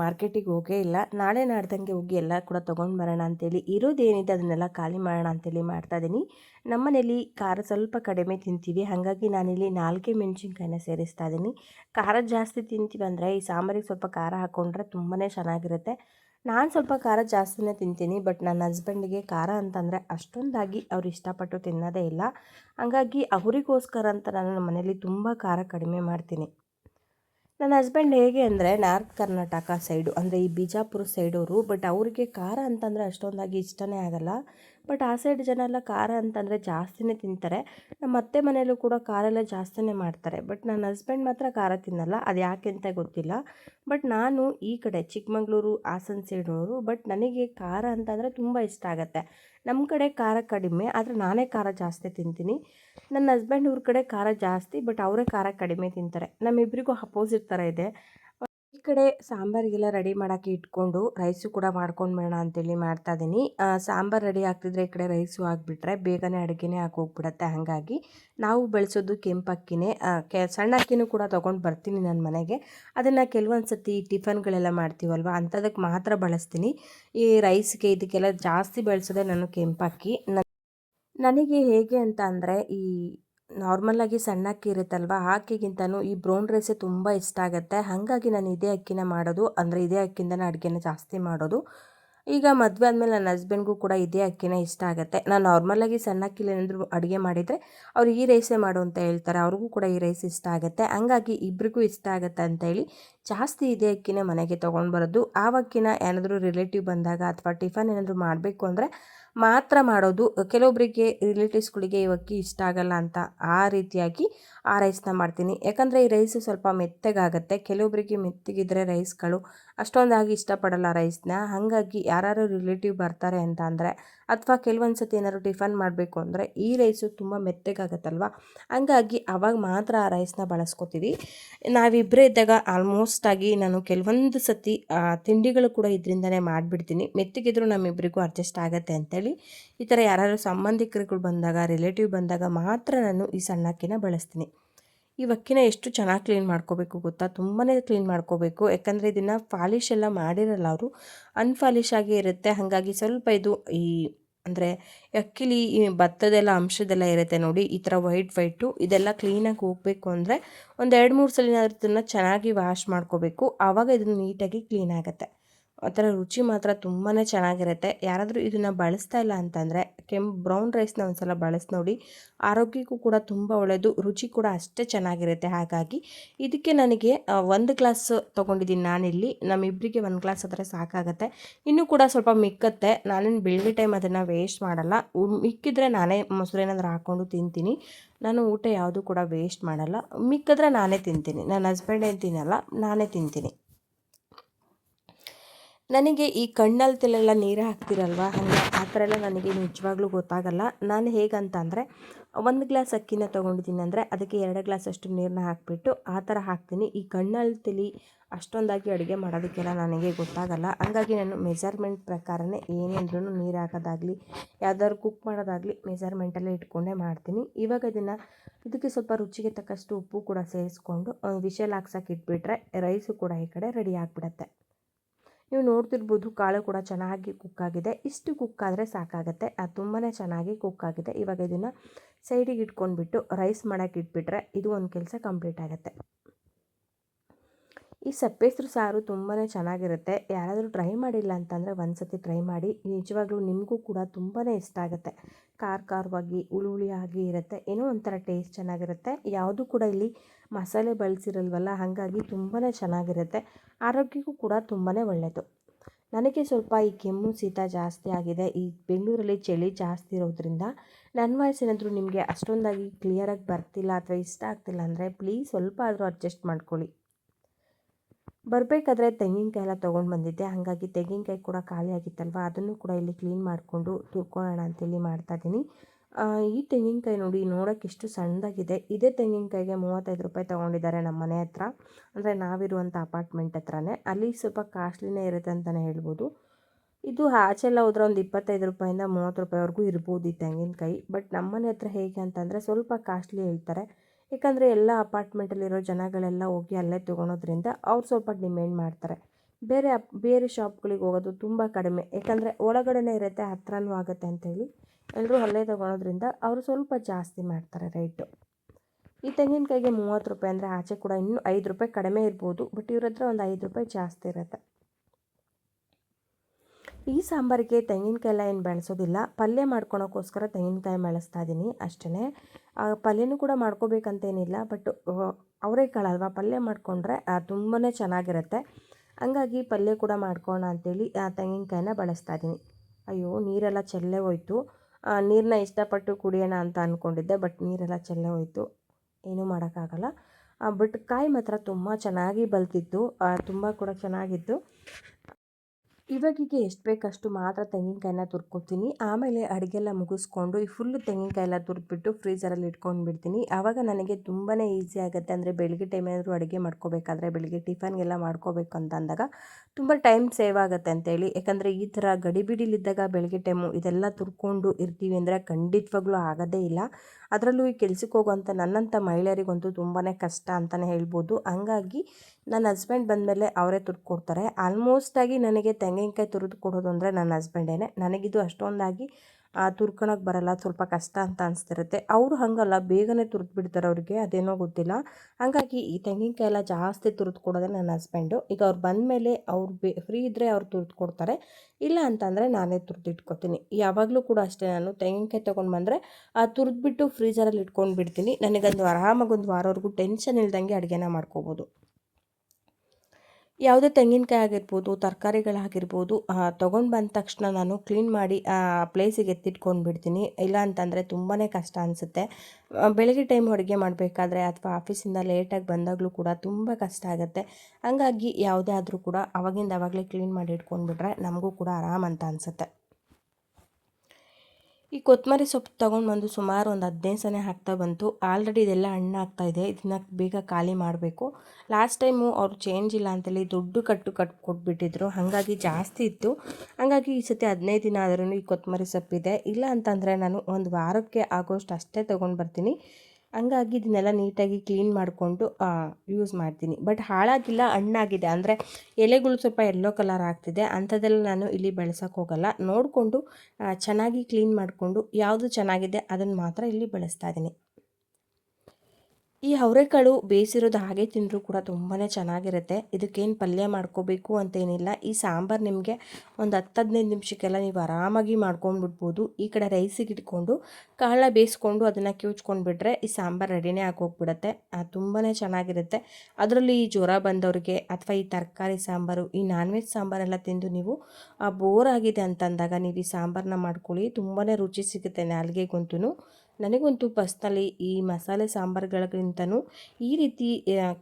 ಮಾರ್ಕೆಟಿಗೆ ಹೋಗೇ ಇಲ್ಲ. ನಾಳೆ ನಾಡ್ದಂಗೆ ಹೋಗಿ ಎಲ್ಲ ಕೂಡ ತೊಗೊಂಡು ಬರೋಣ ಅಂತೇಳಿ. ಇರೋದೇನಿದೆ ಅದನ್ನೆಲ್ಲ ಖಾಲಿ ಮಾಡೋಣ ಅಂತೇಳಿ ಮಾಡ್ತಾಯಿದ್ದೀನಿ ನಮ್ಮ ಮನೇಲಿ ಖಾರ ಸ್ವಲ್ಪ ಕಡಿಮೆ ತಿಂತೀವಿ. ಹಾಗಾಗಿ ನಾನಿಲ್ಲಿ ನಾಲ್ಕೇ ಮೆಣಸಿನ್ಕಾಯಿನ ಸೇರಿಸ್ತಾ ಇದ್ದೀನಿ ಖಾರ ಜಾಸ್ತಿ ತಿಂತೀವಿ ಅಂದರೆ ಈ ಸಾಂಬಾರಿಗೆ ಸ್ವಲ್ಪ ಖಾರ ಹಾಕ್ಕೊಂಡ್ರೆ ತುಂಬಾ ಚೆನ್ನಾಗಿರುತ್ತೆ. ನಾನು ಸ್ವಲ್ಪ ಖಾರ ಜಾಸ್ತಿನೇ ತಿಂತೀನಿ, ಬಟ್ ನನ್ನ ಹಸ್ಬೆಂಡಿಗೆ ಖಾರ ಅಂತಂದರೆ ಅಷ್ಟೊಂದಾಗಿ ಅವ್ರು ಇಷ್ಟಪಟ್ಟು ತಿನ್ನೋದೇ ಇಲ್ಲ. ಹಾಗಾಗಿ ಅವರಿಗೋಸ್ಕರ ಅಂತ ನಾನು ನಮ್ಮ ಮನೇಲಿ ತುಂಬ ಖಾರ ಕಡಿಮೆ ಮಾಡ್ತೀನಿ. ನನ್ನ ಹಸ್ಬೆಂಡ್ ಹೇಗೆ ಅಂದರೆ ನಾರ್ತ್ ಕರ್ನಾಟಕ ಸೈಡು, ಅಂದರೆ ಈ ಬಿಜಾಪುರ ಸೈಡವರು ಬಟ್ ಅವರಿಗೆ ಖಾರ ಅಂತಂದರೆ ಅಷ್ಟೊಂದಾಗಿ ಇಷ್ಟನೇ ಆಗಲ್ಲ. ಬಟ್ ಆ ಸೈಡ್ ಜನ ಎಲ್ಲ ಖಾರ ಅಂತಂದರೆ ಜಾಸ್ತಿನೇ ತಿಂತಾರೆ. ನಮ್ಮ ಅತ್ತೆ ಮನೆಯಲ್ಲೂ ಕೂಡ ಖಾರ ಎಲ್ಲ ಜಾಸ್ತಿನೇ ಮಾಡ್ತಾರೆ. ಬಟ್ ನನ್ನ ಹಸ್ಬೆಂಡ್ ಮಾತ್ರ ಖಾರ ತಿನ್ನಲ್ಲ. ಅದು ಯಾಕೆ ಅಂತ ಗೊತ್ತಿಲ್ಲ. ಬಟ್ ನಾನು ಈ ಕಡೆ ಚಿಕ್ಕಮಗಳೂರು, ಹಾಸನ ಸೈಡ್ನವರು ಬಟ್ ನನಗೆ ಖಾರ ಅಂತಂದರೆ ತುಂಬ ಇಷ್ಟ ಆಗುತ್ತೆ. ನಮ್ಮ ಕಡೆ ಖಾರ ಕಡಿಮೆ, ಆದರೆ ನಾನೇ ಖಾರ ಜಾಸ್ತಿ ತಿಂತೀನಿ. ನನ್ನ ಹಸ್ಬೆಂಡ್ ಊರ ಕಡೆ ಖಾರ ಜಾಸ್ತಿ, ಬಟ್ ಅವರೇ ಖಾರ ಕಡಿಮೆ ತಿಂತಾರೆ. ನಮ್ಮಿಬ್ಬರಿಗೂ ಅಪೋಸಿಟ್ ಥರ ಇದೆ. ಈ ಕಡೆ ಸಾಂಬಾರಿಗೆಲ್ಲ ರೆಡಿ ಮಾಡೋಕ್ಕೆ ಇಟ್ಕೊಂಡು ರೈಸು ಕೂಡ ಮಾಡ್ಕೊಂಡು ಬೇಡ ಅಂತೇಳಿ ಮಾಡ್ತಾ ಇದ್ದೀನಿ ಸಾಂಬಾರು ರೆಡಿ ಆಗ್ತಿದ್ರೆ ಈ ಕಡೆ ರೈಸು ಆಗಿಬಿಟ್ರೆ ಬೇಗನೆ ಅಡುಗೆನೇ ಹೋಗ್ಬಿಡತ್ತೆ ಹಾಗಾಗಿ ನಾವು ಬೆಳೆಸೋದು ಕೆಂಪಕ್ಕಿನೇ ಕೆ ಸಣ್ಣ ಅಕ್ಕಿನೂ ಕೂಡ ತೊಗೊಂಡು ಬರ್ತೀನಿ ನನ್ನ ಮನೆಗೆ. ಅದನ್ನು ಕೆಲವೊಂದು ಸರ್ತಿ ಟಿಫನ್ಗಳೆಲ್ಲ ಮಾಡ್ತೀವಲ್ವ ಅಂಥದಕ್ಕೆ ಮಾತ್ರ ಬಳಸ್ತೀನಿ. ಈ ರೈಸ್ಗೆ ಇದಕ್ಕೆಲ್ಲ ಜಾಸ್ತಿ ಬೆಳೆಸೋದೇ ನಾನು ಕೆಂಪಕ್ಕಿ. ನನಗೆ ಹೇಗೆ ಅಂತ ಅಂದರೆ ಈ ನಾರ್ಮಲಾಗಿ ಸಣ್ಣ ಅಕ್ಕಿ ಇರುತ್ತಲ್ವ? ಆ ಈ ಬ್ರೌನ್ ರೈಸೇ ತುಂಬ ಇಷ್ಟ ಆಗುತ್ತೆ. ಹಾಗಾಗಿ ನಾನು ಇದೇ ಅಕ್ಕಿನ ಮಾಡೋದು, ಅಂದರೆ ಇದೇ ಅಕ್ಕಿಂದನೇ ಅಡುಗೆನ ಜಾಸ್ತಿ ಮಾಡೋದು. ಈಗ ಮದುವೆ ಆದಮೇಲೆ ನನ್ನ ಹಸ್ಬೆಂಡ್ಗೂ ಕೂಡ ಇದೇ ಅಕ್ಕಿನೇ ಇಷ್ಟ ಆಗುತ್ತೆ. ನಾನು ನಾರ್ಮಲಾಗಿ ಸಣ್ಣ ಅಕ್ಕಿಲಿ ಏನಾದರೂ ಅಡುಗೆ ಮಾಡಿದರೆ ಅವ್ರು ಈ ರೈಸೇ ಮಾಡು ಅಂತ ಹೇಳ್ತಾರೆ. ಅವ್ರಿಗೂ ಕೂಡ ಈ ರೈಸ್ ಇಷ್ಟ ಆಗುತ್ತೆ. ಹಂಗಾಗಿ ಇಬ್ರಿಗೂ ಇಷ್ಟ ಆಗುತ್ತೆ ಅಂತೇಳಿ ಜಾಸ್ತಿ ಇದೇ ಅಕ್ಕಿನೇ ಮನೆಗೆ ತೊಗೊಂಡು ಬರೋದು. ಆ ಅಕ್ಕಿನ ಏನಾದರೂ ರಿಲೇಟಿವ್ ಬಂದಾಗ ಅಥವಾ ಟಿಫನ್ ಏನಾದರೂ ಮಾಡಬೇಕು ಅಂದರೆ ಮಾತ್ರ ಮಾಡೋದು ಕೆಲವೊಬ್ಬರಿಗೆ ರಿಲೇಟಿವ್ಸ್ಗಳಿಗೆ ಈ ಅಕ್ಕಿ ಇಷ್ಟ ಆಗಲ್ಲ ಅಂತ ಆ ರೀತಿಯಾಗಿ ಆ ರೈಸ್ನ ಮಾಡ್ತೀನಿ. ಯಾಕಂದರೆ ಈ ರೈಸು ಸ್ವಲ್ಪ ಮೆತ್ತಗಾಗುತ್ತೆ. ಕೆಲವೊಬ್ಬರಿಗೆ ಮೆತ್ತಗಿದ್ರೆ ರೈಸ್ಗಳು ಅಷ್ಟೊಂದಾಗಿ ಇಷ್ಟಪಡಲ್ಲ ರೈಸ್ನ. ಹಾಗಾಗಿ ಯಾರು ರಿಲೇಟಿವ್ ಬರ್ತಾರೆ ಅಂತ ಅಂದರೆ ಅಥವಾ ಕೆಲವೊಂದು ಸತಿ ಏನಾದ್ರು ಟಿಫನ್ ಮಾಡಬೇಕು ಅಂದರೆ ಈ ರೈಸು ತುಂಬ ಮೆತ್ತಗಾಗತ್ತಲ್ವ? ಹಂಗಾಗಿ ಅವಾಗ ಮಾತ್ರ ಆ ರೈಸ್ನ ಬಳಸ್ಕೊತೀವಿ. ನಾವಿಬ್ಬರೇ ಇದ್ದಾಗ ಆಲ್ಮೋಸ್ಟ್ ಆಗಿ ನಾನು ಕೆಲವೊಂದು ಸತಿ ತಿಂಡಿಗಳು ಕೂಡ ಇದರಿಂದನೇ ಮಾಡಿಬಿಡ್ತೀನಿ. ಮೆತ್ತಗಿದ್ರು ನಮ್ಮಿಬ್ಬರಿಗೂ ಅಡ್ಜಸ್ಟ್ ಆಗುತ್ತೆ ಅಂತೇಳಿ. ಈ ಥರ ಯಾರಾದರೂ ಸಂಬಂಧಿಕರುಗಳು ಬಂದಾಗ, ರಿಲೇಟಿವ್ ಬಂದಾಗ ಮಾತ್ರ ನಾನು ಈ ಸಣ್ಣಕ್ಕಿನ ಬಳಸ್ತೀನಿ. ಈ ಅಕ್ಕಿನ ಎಷ್ಟು ಚೆನ್ನಾಗಿ ಕ್ಲೀನ್ ಮಾಡ್ಕೋಬೇಕು ಗೊತ್ತಾ? ತುಂಬಾ ಕ್ಲೀನ್ ಮಾಡ್ಕೋಬೇಕು. ಯಾಕಂದರೆ ಇದನ್ನು ಫಾಲಿಶ್ ಎಲ್ಲ ಮಾಡಿರಲ್ಲ ಅವರು. ಅನ್ಫಾಲಿಶ್ ಆಗಿ ಇರುತ್ತೆ. ಹಾಗಾಗಿ ಸ್ವಲ್ಪ ಇದು ಈ ಅಂದರೆ ಅಕ್ಕಿಲಿ ಈ ಭತ್ತದೆಲ್ಲ ಅಂಶದೆಲ್ಲ ಇರುತ್ತೆ ನೋಡಿ, ಈ ಥರ ವೈಟ್ ವೈಟು, ಇದೆಲ್ಲ ಕ್ಲೀನಾಗಿ ಹೋಗಬೇಕು ಅಂದರೆ ಒಂದು ಎರಡು ಮೂರು ಸಲ ಇದನ್ನು ಚೆನ್ನಾಗಿ ವಾಶ್ ಮಾಡ್ಕೋಬೇಕು. ಆವಾಗ ಇದನ್ನು ನೀಟಾಗಿ ಕ್ಲೀನ್ ಆಗುತ್ತೆ. ಥರ ರುಚಿ ಮಾತ್ರ ತುಂಬಾ ಚೆನ್ನಾಗಿರುತ್ತೆ. ಯಾರಾದರೂ ಇದನ್ನು ಬಳಸ್ತಾ ಇಲ್ಲ ಅಂತಂದರೆ, ಕೆಂಪು ಬ್ರೌನ್ ರೈಸ್ನ ಒಂದು ಸಲ ಬಳಸಿ ನೋಡಿ. ಆರೋಗ್ಯಕ್ಕೂ ಕೂಡ ತುಂಬ ಒಳ್ಳೆಯದು ರುಚಿ ಕೂಡ ಅಷ್ಟೇ ಚೆನ್ನಾಗಿರುತ್ತೆ. ಹಾಗಾಗಿ ಇದಕ್ಕೆ ನನಗೆ ಒಂದು ಗ್ಲಾಸ್ ತೊಗೊಂಡಿದ್ದೀನಿ ನಾನಿಲ್ಲಿ. ನಮ್ಮಿಬ್ಬರಿಗೆ ಒಂದು ಗ್ಲಾಸ್ ಆದರೆ ಸಾಕಾಗುತ್ತೆ. ಇನ್ನೂ ಕೂಡ ಸ್ವಲ್ಪ ಮಿಕ್ಕತ್ತೆ. ನಾನೇನು ಬೆಳಗ್ಗೆ ಟೈಮ್ ಅದನ್ನು ವೇಸ್ಟ್ ಮಾಡಲ್ಲ. ಮಿಕ್ಕಿದ್ರೆ ನಾನೇ ಮೊಸರು ಏನಾದರೂ ಹಾಕ್ಕೊಂಡು ತಿಂತೀನಿ. ನಾನು ಊಟ ಯಾವುದು ಕೂಡ ವೇಸ್ಟ್ ಮಾಡಲ್ಲ. ಮಿಕ್ಕಿದ್ರೆ ನಾನೇ ತಿಂತೀನಿ. ನನ್ನ ಹಸ್ಬೆಂಡ್ ಏನು ತಿನ್ನಲ್ಲ, ನಾನೇ ತಿಂತೀನಿ. ನನಗೆ ಈ ಕಣ್ಣಲ್ತೆಲ್ಲ ನೀರು ಹಾಕ್ತಿರಲ್ವ? ಹಂಗೆ ಆ ಥರ ಎಲ್ಲ ನನಗೆ ನಿಜವಾಗ್ಲೂ ಗೊತ್ತಾಗಲ್ಲ. ನಾನು ಹೇಗಂತಂದರೆ, ಒಂದು ಗ್ಲಾಸ್ ಅಕ್ಕಿನ ತೊಗೊಂಡಿದ್ದೀನಿ ಅಂದರೆ ಅದಕ್ಕೆ ಎರಡು ಗ್ಲಾಸ್ ಅಷ್ಟು ನೀರನ್ನ ಹಾಕಿಬಿಟ್ಟು ಆ ಥರ ಹಾಕ್ತೀನಿ. ಈ ಕಣ್ಣಲ್ತಿಲಿ ಅಷ್ಟೊಂದಾಗಿ ಅಡುಗೆ ಮಾಡೋದಕ್ಕೆಲ್ಲ ನನಗೆ ಗೊತ್ತಾಗಲ್ಲ. ಹಂಗಾಗಿ ನಾನು ಮೆಜರ್ಮೆಂಟ್ ಪ್ರಕಾರನೇ ಏನೇಂದ್ರೂ ನೀರು ಹಾಕೋದಾಗಲಿ, ಯಾವ್ದಾದ್ರು ಕುಕ್ ಮಾಡೋದಾಗಲಿ ಮೆಜರ್ಮೆಂಟಲ್ಲೇ ಇಟ್ಕೊಂಡೇ ಮಾಡ್ತೀನಿ. ಇವಾಗ ಇದನ್ನು ಇದಕ್ಕೆ ಸ್ವಲ್ಪ ರುಚಿಗೆ ತಕ್ಕಷ್ಟು ಉಪ್ಪು ಕೂಡ ಸೇರಿಸ್ಕೊಂಡು ವಿಷಲ್ ಹಾಕ್ಸೋಕೆ ಇಟ್ಬಿಟ್ರೆ ರೈಸು ಕೂಡ ಈ ಕಡೆ ರೆಡಿ ಆಗಿಬಿಡತ್ತೆ. ನೀವು ನೋಡ್ತಿರ್ಬೋದು ಕಾಳು ಕೂಡ ಚೆನ್ನಾಗಿ ಕುಕ್ ಆಗಿದೆ. ಇಷ್ಟು ಕುಕ್ ಆದರೆ ಸಾಕಾಗುತ್ತೆ. ಅದು ತುಂಬಾ ಚೆನ್ನಾಗಿ ಕುಕ್ ಆಗಿದೆ. ಇವಾಗ ಇದನ್ನು ಸೈಡಿಗೆ ಇಟ್ಕೊಂಡ್ಬಿಟ್ಟು ರೈಸ್ ಮಾಡೋಕೆ ಇಟ್ಬಿಟ್ರೆ ಇದು ಒಂದು ಕೆಲಸ ಕಂಪ್ಲೀಟ್ ಆಗುತ್ತೆ. ಈ ಸಪ್ಪೆಸ್ರು ಸಾರು ತುಂಬಾ ಚೆನ್ನಾಗಿರುತ್ತೆ. ಯಾರಾದರೂ ಟ್ರೈ ಮಾಡಿಲ್ಲ ಅಂತಂದರೆ ಒಂದು ಸತಿ ಟ್ರೈ ಮಾಡಿ. ನಿಜವಾಗ್ಲೂ ನಿಮಗೂ ಕೂಡ ತುಂಬಾ ಇಷ್ಟ ಆಗುತ್ತೆ. ಖಾರ ಖಾರವಾಗಿ ಹುಳಿ ಹುಳಿಯಾಗಿ ಇರುತ್ತೆ. ಏನೋ ಒಂಥರ ಟೇಸ್ಟ್ ಚೆನ್ನಾಗಿರುತ್ತೆ. ಯಾವುದು ಕೂಡ ಇಲ್ಲಿ ಮಸಾಲೆ ಬಳಸಿರಲ್ವಲ್ಲ, ಹಾಗಾಗಿ ತುಂಬಾ ಚೆನ್ನಾಗಿರುತ್ತೆ. ಆರೋಗ್ಯಕ್ಕೂ ಕೂಡ ತುಂಬಾ ಒಳ್ಳೆಯದು ನನಗೆ ಸ್ವಲ್ಪ ಈ ಕೆಮ್ಮು, ಶೀತ ಜಾಸ್ತಿ ಆಗಿದೆ. ಈ ಬೆಂಗಳೂರಲ್ಲಿ ಚಳಿ ಜಾಸ್ತಿ ಇರೋದ್ರಿಂದ ನನ್ನ ವಾಯ್ಸ್ ಏನಾದರೂ ನಿಮಗೆ ಅಷ್ಟೊಂದಾಗಿ ಕ್ಲಿಯರಾಗಿ ಬರ್ತಿಲ್ಲ ಅಥವಾ ಇಷ್ಟ ಆಗ್ತಿಲ್ಲ ಅಂದರೆ ಪ್ಲೀಸ್ ಸ್ವಲ್ಪ ಆದರೂ ಅಡ್ಜಸ್ಟ್ ಮಾಡ್ಕೊಳ್ಳಿ. ಬರಬೇಕಾದ್ರೆ ತೆಂಗಿನಕಾಯಿ ಎಲ್ಲ ತೊಗೊಂಡು ಬಂದಿದ್ದೆ. ಹಾಗಾಗಿ ತೆಂಗಿನಕಾಯಿ ಕೂಡ ಖಾಲಿ ಆಗಿತ್ತಲ್ವ? ಅದನ್ನು ಕೂಡ ಇಲ್ಲಿ ಕ್ಲೀನ್ ಮಾಡಿಕೊಂಡು ತುರ್ಕೊಳ್ಳೋಣ ಅಂತೇಳಿ ಮಾಡ್ತಾಯಿದ್ದೀನಿ ಈ ತೆಂಗಿನಕಾಯಿ ನೋಡಿ ನೋಡೋಕೆ ಎಷ್ಟು ಸಣ್ಣದಾಗಿದೆ. ಇದೇ ತೆಂಗಿನಕಾಯಿಗೆ ಮೂವತ್ತೈದು ರೂಪಾಯಿ ತೊಗೊಂಡಿದ್ದಾರೆ ನಮ್ಮ ಮನೆ ಹತ್ರ. ಅಂದರೆ ನಾವಿರುವಂಥ ಅಪಾರ್ಟ್ಮೆಂಟ್ ಹತ್ರನೇ. ಅಲ್ಲಿ ಸ್ವಲ್ಪ ಕಾಸ್ಟ್ಲಿನೇ ಇರುತ್ತೆ ಅಂತಲೇ ಹೇಳ್ಬೋದು. ಇದು ಆಚೆಲ್ಲ ಹೋದ್ರೆ ಒಂದು ಇಪ್ಪತ್ತೈದು ರೂಪಾಯಿಂದ ಮೂವತ್ತು ರೂಪಾಯಿವರೆಗೂ ಇರ್ಬೋದು ಈ ತೆಂಗಿನಕಾಯಿ. ಬಟ್ ನಮ್ಮ ಮನೆ ಹತ್ರ ಹೇಗೆ ಅಂತಂದರೆ ಸ್ವಲ್ಪ ಕಾಸ್ಟ್ಲಿ ಹೇಳ್ತಾರೆ. ಯಾಕಂದರೆ ಎಲ್ಲ ಅಪಾರ್ಟ್ಮೆಂಟಲ್ಲಿರೋ ಜನಗಳೆಲ್ಲ ಹೋಗಿ ಅಲ್ಲೇ ತೊಗೊಳೋದ್ರಿಂದ ಅವ್ರು ಸ್ವಲ್ಪ ಡಿಮ್ಯಾಂಡ್ ಮಾಡ್ತಾರೆ. ಬೇರೆ ಅಪ್, ಬೇರೆ ಶಾಪ್ಗಳಿಗೆ ಹೋಗೋದು ತುಂಬ ಕಡಿಮೆ. ಯಾಕಂದರೆ ಒಳಗಡೆನೇ ಇರುತ್ತೆ, ಹತ್ರನೂ ಆಗುತ್ತೆ ಅಂತೇಳಿ. ಎಲ್ಲರೂ ಅಲ್ಲೇ ತೊಗೊಳೋದ್ರಿಂದ ಅವರು ಸ್ವಲ್ಪ ಜಾಸ್ತಿ ಮಾಡ್ತಾರೆ ರೇಟು. ಈ ತೆಂಗಿನಕಾಯಿಗೆ ಮೂವತ್ತು ರೂಪಾಯಿ ಅಂದರೆ ಆಚೆ ಕೂಡ ಇನ್ನೂ ಐದು ರೂಪಾಯಿ ಕಡಿಮೆ ಇರ್ಬೋದು, ಬಟ್ ಇವ್ರ ಹತ್ರ ಒಂದು ಐದು ರೂಪಾಯಿ ಜಾಸ್ತಿ ಇರುತ್ತೆ. ಈ ಸಾಂಬಾರಿಗೆ ತೆಂಗಿನಕಾಯಿ ಎಲ್ಲ ಏನು ಬೆಳೆಸೋದಿಲ್ಲ. ಪಲ್ಯ ಮಾಡ್ಕೊಳೋಕ್ಕೋಸ್ಕರ ತೆಂಗಿನಕಾಯಿ ಬೆಳೆಸ್ತಾ ಇದ್ದೀನಿ ಅಷ್ಟೇ ಪಲ್ಯನೂ ಕೂಡ ಮಾಡ್ಕೋಬೇಕಂತೇನಿಲ್ಲ ಬಟ್ ಅವರೇಕಾಳಲ್ವ ಪಲ್ಯ ಮಾಡಿಕೊಂಡ್ರೆ ತುಂಬಾ ಚೆನ್ನಾಗಿರುತ್ತೆ. ಹಂಗಾಗಿ ಪಲ್ಯ ಕೂಡ ಮಾಡ್ಕೋಣ ಅಂತೇಳಿ ತೆಂಗಿನಕಾಯಿನ ಬಳಸ್ತಾ ಇದ್ದೀನಿ ಅಯ್ಯೋ, ನೀರೆಲ್ಲ ಚೆಲ್ಲೆ ಹೋಯ್ತು. ನೀರನ್ನ ಇಷ್ಟಪಟ್ಟು ಕುಡಿಯೋಣ ಅಂತ ಅಂದ್ಕೊಂಡಿದ್ದೆ ಬಟ್ ನೀರೆಲ್ಲ ಚೆಲ್ಲೆ ಹೋಯ್ತು. ಏನೂ ಮಾಡೋಕ್ಕಾಗಲ್ಲ. ಬಟ್ ಕಾಯಿ ಮಾತ್ರ ತುಂಬ ಚೆನ್ನಾಗಿ ಬಲ್ತಿತ್ತು. ತುಂಬ ಕೂಡ ಚೆನ್ನಾಗಿತ್ತು. ಇವಾಗೀಗ ಎಷ್ಟು ಬೇಕಷ್ಟು ಮಾತ್ರ ತೆಂಗಿನಕಾಯಿನ ತುರ್ಕೊತೀನಿ. ಆಮೇಲೆ ಅಡುಗೆಲ್ಲ ಮುಗಿಸ್ಕೊಂಡು ಈ ಫುಲ್ಲು ತೆಂಗಿನಕಾಯಿ ಎಲ್ಲ ತುರ್ದ್ಬಿಟ್ಟು ಫ್ರೀಸರಲ್ಲಿ ಇಟ್ಕೊಂಡು ಬಿಡ್ತೀನಿ ಆವಾಗ ನನಗೆ ತುಂಬಾ ಈಸಿ ಆಗುತ್ತೆ. ಅಂದರೆ ಬೆಳಗ್ಗೆ ಟೈಮ್ ಏನಾದರೂ ಅಡುಗೆ ಮಾಡ್ಕೋಬೇಕಾದ್ರೆ ಬೆಳಗ್ಗೆ ಟಿಫನ್ಗೆಲ್ಲ ಮಾಡ್ಕೋಬೇಕು ಅಂತ ಅಂದಾಗ ತುಂಬ ಟೈಮ್ ಸೇವ್ ಆಗುತ್ತೆ ಅಂತೇಳಿ. ಯಾಕಂದರೆ ಈ ಥರ ಗಡಿಬಿಡಿಲಿದ್ದಾಗ ಬೆಳಗ್ಗೆ ಟೈಮು ಇದೆಲ್ಲ ತುರ್ಕೊಂಡು ಇರ್ತೀವಿ ಅಂದರೆ ಖಂಡಿತವಾಗ್ಲೂ ಆಗೋದೇ ಇಲ್ಲ. ಅದರಲ್ಲೂ ಈ ಕೆಲ್ಸಕ್ಕೆ ಹೋಗುವಂಥ ನನ್ನಂಥ ಮಹಿಳೆಯರಿಗಂತೂ ತುಂಬಾ ಕಷ್ಟ ಅಂತಲೇ ಹೇಳ್ಬೋದು. ಹಂಗಾಗಿ ನನ್ನ ಹಸ್ಬೆಂಡ್ ಬಂದಮೇಲೆ ಅವರೇ ತುರ್ದು ಕೊಡ್ತಾರೆ. ಆಲ್ಮೋಸ್ಟಾಗಿ ನನಗೆ ತೆಂಗಿನಕಾಯಿ ತುರಿದು ಕೊಡೋದು ಅಂದರೆ ನನ್ನ ಹಸ್ಬೆಂಡೇ ನನಗಿದು ಅಷ್ಟೊಂದಾಗಿ ತುರ್ಕೊಳಕ್ಕೆ ಬರಲ್ಲ. ಸ್ವಲ್ಪ ಕಷ್ಟ ಅಂತ ಅನಿಸ್ತಿರುತ್ತೆ. ಅವರು ಹಾಗಲ್ಲ. ಬೇಗನೆ ತುರ್ದು ಬಿಡ್ತಾರೆ ಅವ್ರಿಗೆ. ಅದೇನೋ ಗೊತ್ತಿಲ್ಲ. ಹಾಗಾಗಿ ಈ ತೆಂಗಿನಕಾಯಿ ಎಲ್ಲ ಜಾಸ್ತಿ ತುರಿದು ಕೊಡೋದೇ ನನ್ನ ಹಸ್ಬೆಂಡು ಈಗ ಅವ್ರು ಬಂದಮೇಲೆ ಅವ್ರು ಬೇ ಫ್ರೀ ಇದ್ದರೆ ಅವ್ರು ತುರ್ದು ಕೊಡ್ತಾರೆ. ಇಲ್ಲ ಅಂತಂದರೆ ನಾನೇ ತುರ್ದು ಇಟ್ಕೊತೀನಿ. ಯಾವಾಗಲೂ ಕೂಡ ಅಷ್ಟೇ. ನಾನು ತೆಂಗಿನಕಾಯಿ ತೊಗೊಂಡು ಬಂದರೆ, ಆ, ತುರಿದ್ಬಿಟ್ಟು ಫ್ರೀಜರಲ್ಲಿ ಇಟ್ಕೊಂಡು ಬಿಡ್ತೀನಿ. ನನಗೊಂದು ಆರಾಮಾಗಿ ಒಂದು ವಾರವರೆಗೂ ಟೆನ್ಷನ್ ಇಲ್ದಂಗೆ ಅಡುಗೆನ ಮಾಡ್ಕೋಬೋದು. ಯಾವುದೇ ತೆಂಗಿನಕಾಯಿ ಆಗಿರ್ಬೋದು, ತರಕಾರಿಗಳಾಗಿರ್ಬೋದು ತೊಗೊಂಡು ಬಂದ ತಕ್ಷಣ ನಾನು ಕ್ಲೀನ್ ಮಾಡಿ, ಆ ಪ್ಲೇಸಿಗೆ ಎತ್ತಿಟ್ಕೊಂಡು ಬಿಡ್ತೀನಿ. ಇಲ್ಲ ಅಂತಂದರೆ ತುಂಬಾ ಕಷ್ಟ ಅನಿಸುತ್ತೆ. ಬೆಳಗ್ಗೆ ಟೈಮ್ ಅಡುಗೆ ಮಾಡಬೇಕಾದ್ರೆ ಅಥವಾ ಆಫೀಸಿಂದ ಲೇಟಾಗಿ ಬಂದಾಗಲೂ ಕೂಡ ತುಂಬ ಕಷ್ಟ ಆಗುತ್ತೆ. ಹಂಗಾಗಿ ಯಾವುದೇ ಆದರೂ ಕೂಡ ಅವಾಗಿಂದ ಅವಾಗಲೇ ಕ್ಲೀನ್ ಮಾಡಿ ಇಟ್ಕೊಂಡ್ಬಿಟ್ರೆ ನಮಗೂ ಕೂಡ ಆರಾಮ ಅಂತ ಅನಿಸುತ್ತೆ. ಈ ಕೊತ್ತಂಬರಿ ಸೊಪ್ಪು ತೊಗೊಂಡು ಬಂದು ಸುಮಾರು ಒಂದು ಹದಿನೈದು ಸಲ ಹಾಕ್ತಾ ಬಂತು. ಆಲ್ರೆಡಿ ಇದೆಲ್ಲ ಹಣ್ಣು ಇದೆ. ಇದನ್ನ ಬೇಗ ಖಾಲಿ ಮಾಡಬೇಕು. ಲಾಸ್ಟ್ ಟೈಮು ಅವ್ರು ಚೇಂಜ್ ಇಲ್ಲ ಅಂತೇಳಿ ದುಡ್ಡು ಕಟ್ಟು ಕಟ್ ಕೊಟ್ಬಿಟ್ಟಿದ್ರು. ಹಾಗಾಗಿ ಜಾಸ್ತಿ ಇತ್ತು. ಹಾಗಾಗಿ ಈ ಸತಿ ಹದಿನೈದು ದಿನ ಆದ್ರೂ ಈ ಕೊತ್ತಂಬರಿ ಸೊಪ್ಪಿದೆ. ಇಲ್ಲ ಅಂತಂದರೆ ನಾನು ಒಂದು ವಾರಕ್ಕೆ ಆಗೋಷ್ಟು ಅಷ್ಟೇ ತೊಗೊಂಡು ಬರ್ತೀನಿ. ಹಂಗಾಗಿ ಇದನ್ನೆಲ್ಲ ನೀಟಾಗಿ ಕ್ಲೀನ್ ಮಾಡಿಕೊಂಡು ಯೂಸ್ ಮಾಡ್ತೀನಿ. ಬಟ್ ಹಾಳಾಗಿಲ್ಲ, ಹಣ್ಣಾಗಿದೆ. ಅಂದರೆ ಎಲೆಗಳು ಸ್ವಲ್ಪ ಎಲ್ಲೋ ಕಲರ್ ಆಗ್ತಿದೆ. ಅಂಥದ್ದೆಲ್ಲ ನಾನು ಇಲ್ಲಿ ಬೆಳೆಸೋಕೆ ಹೋಗಲ್ಲ. ನೋಡಿಕೊಂಡು ಚೆನ್ನಾಗಿ ಕ್ಲೀನ್ ಮಾಡಿಕೊಂಡು, ಯಾವುದು ಚೆನ್ನಾಗಿದೆ ಅದನ್ನು ಮಾತ್ರ ಇಲ್ಲಿ ಬೆಳೆಸ್ತಾ ಇದ್ದೀನಿ ಈ ಅವರೆಕಾಳು ಬೇಯಿಸಿರೋದು ಹಾಗೆ ತಿಂದರೂ ಕೂಡ ತುಂಬಾ ಚೆನ್ನಾಗಿರುತ್ತೆ. ಇದಕ್ಕೇನು ಪಲ್ಯ ಮಾಡ್ಕೋಬೇಕು ಅಂತೇನಿಲ್ಲ. ಈ ಸಾಂಬಾರು ನಿಮಗೆ ಒಂದು ಹತ್ತು ಹದಿನೈದು ನಿಮಿಷಕ್ಕೆಲ್ಲ ನೀವು ಆರಾಮಾಗಿ ಮಾಡ್ಕೊಂಡ್ಬಿಡ್ಬೋದು. ಈ ಕಡೆ ರೈಸಿಗೆ ಇಟ್ಕೊಂಡು ಕಾಳನ್ನ ಬೇಯಿಸ್ಕೊಂಡು ಅದನ್ನು ಕಿವುಚ್ಕೊಂಡು ಬಿಟ್ಟರೆ ಈ ಸಾಂಬಾರು ರೆಡಿನೇ ಆಗೋಗ್ಬಿಡುತ್ತೆ. ತುಂಬಾ ಚೆನ್ನಾಗಿರುತ್ತೆ. ಅದರಲ್ಲಿ ಈ ಜ್ವರ ಬಂದವರಿಗೆ ಅಥವಾ ಈ ತರಕಾರಿ ಸಾಂಬಾರು, ಈ ನಾನ್ ವೆಜ್ ಸಾಂಬಾರೆಲ್ಲ ತಿಂದು ನೀವು ಬೋರ್ ಆಗಿದೆ ಅಂತಂದಾಗ ನೀವು ಈ ಸಾಂಬಾರನ್ನ ಮಾಡ್ಕೊಳ್ಳಿ. ತುಂಬಾ ರುಚಿ ಸಿಗುತ್ತೆ ನಾಲ್ಗೆಗಂತೂ ನನಗಂತೂ ಪರ್ಸ್ನಲಿ ಈ ಮಸಾಲೆ ಸಾಂಬಾರುಗಳಿಗಿಂತನೂ ಈ ರೀತಿ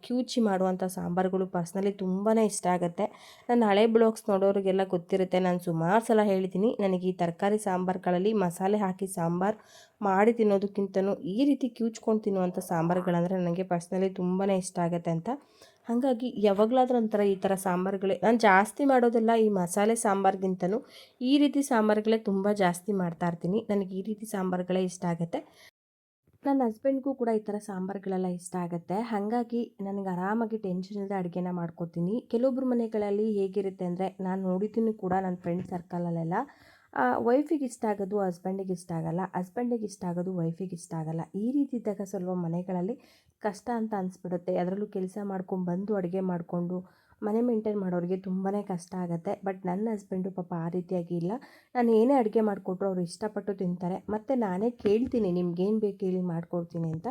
ಕ್ಯೂಚಿ ಮಾಡುವಂಥ ಸಾಂಬಾರುಗಳು ಪರ್ಸ್ನಲಿ ತುಂಬಾ ಇಷ್ಟ ಆಗುತ್ತೆ. ನಾನು ಹಳೆ ಬ್ಲಾಗ್ಸ್ ನೋಡೋರಿಗೆಲ್ಲ ಗೊತ್ತಿರುತ್ತೆ, ನಾನು ಸುಮಾರು ಸಲ ಹೇಳಿದ್ದೀನಿ, ನನಗೆ ಈ ತರಕಾರಿ ಸಾಂಬಾರುಗಳಲ್ಲಿ ಮಸಾಲೆ ಹಾಕಿ ಸಾಂಬಾರು ಮಾಡಿ ತಿನ್ನೋದಕ್ಕಿಂತನೂ ಈ ರೀತಿ ಕ್ಯೂಚ್ಕೊಂಡು ತಿನ್ನುವಂಥ ಸಾಂಬಾರುಗಳಂದರೆ ನನಗೆ ಪರ್ಸ್ನಲಿ ತುಂಬಾ ಇಷ್ಟ ಆಗುತ್ತೆ ಅಂತ ಹಾಗಾಗಿ ಯಾವಾಗಲಾದ್ರೂ ಒಂಥರ ಈ ಥರ ಸಾಂಬಾರುಗಳೇ, ನಾನು ಜಾಸ್ತಿ ಮಾಡೋದೆಲ್ಲ ಈ ಮಸಾಲೆ ಸಾಂಬಾರ್ಗಿಂತನೂ ಈ ರೀತಿ ಸಾಂಬಾರುಗಳೇ ತುಂಬ ಜಾಸ್ತಿ ಮಾಡ್ತಾ ಇರ್ತೀನಿ. ನನಗೆ ಈ ರೀತಿ ಸಾಂಬಾರುಗಳೇ ಇಷ್ಟ ಆಗುತ್ತೆ. ನನ್ನ ಹಸ್ಬೆಂಡ್ಗೂ ಕೂಡ ಈ ಥರ ಸಾಂಬಾರುಗಳೆಲ್ಲ ಇಷ್ಟ ಆಗುತ್ತೆ. ಹಾಗಾಗಿ ನನಗೆ ಆರಾಮಾಗಿ ಟೆನ್ಷನ್ ಇಲ್ಲದೆ ಅಡುಗೆನ ಮಾಡ್ಕೋತೀನಿ. ಕೆಲವೊಬ್ಬರು ಮನೆಗಳಲ್ಲಿ ಹೇಗಿರುತ್ತೆ ಅಂದರೆ ನಾನು ನೋಡಿದ್ದೀನಿ ಕೂಡ ನನ್ನ ಫ್ರೆಂಡ್ ಸರ್ಕಲಲ್ಲೆಲ್ಲ ವೈಫಿಗೆ ಇಷ್ಟ ಆಗೋದು ಹಸ್ಬೆಂಡಿಗೆ ಇಷ್ಟ ಆಗಲ್ಲ. ಹಸ್ಬೆಂಡಿಗೆ ಇಷ್ಟ ಆಗೋದು ವೈಫಿಗೆ ಇಷ್ಟ ಆಗಲ್ಲ. ಈ ರೀತಿ ಇದ್ದಾಗ ಸ್ವಲ್ಪ ಮನೆಗಳಲ್ಲಿ ಕಷ್ಟ ಅಂತ ಅನಿಸ್ಬಿಡುತ್ತೆ. ಅದರಲ್ಲೂ ಕೆಲಸ ಮಾಡ್ಕೊಂಡು ಬಂದು ಅಡುಗೆ ಮಾಡಿಕೊಂಡು ಮನೆ ಮೇಂಟೈನ್ ಮಾಡೋರಿಗೆ ತುಂಬಾ ಕಷ್ಟ ಆಗುತ್ತೆ. ಬಟ್ ನನ್ನ ಹಸ್ಬೆಂಡು ಪಾಪ ಆ ರೀತಿಯಾಗಿ ಇಲ್ಲ. ನಾನು ಏನೇ ಅಡುಗೆ ಮಾಡಿಕೊಟ್ರು ಅವರು ಇಷ್ಟಪಟ್ಟು ತಿಂತಾರೆ. ಮತ್ತು ನಾನೇ ಕೇಳ್ತೀನಿ, ನಿಮ್ಗೇನು ಬೇಕು ಹೇಳಿ ಮಾಡಿಕೊಡ್ತೀನಿ ಅಂತ.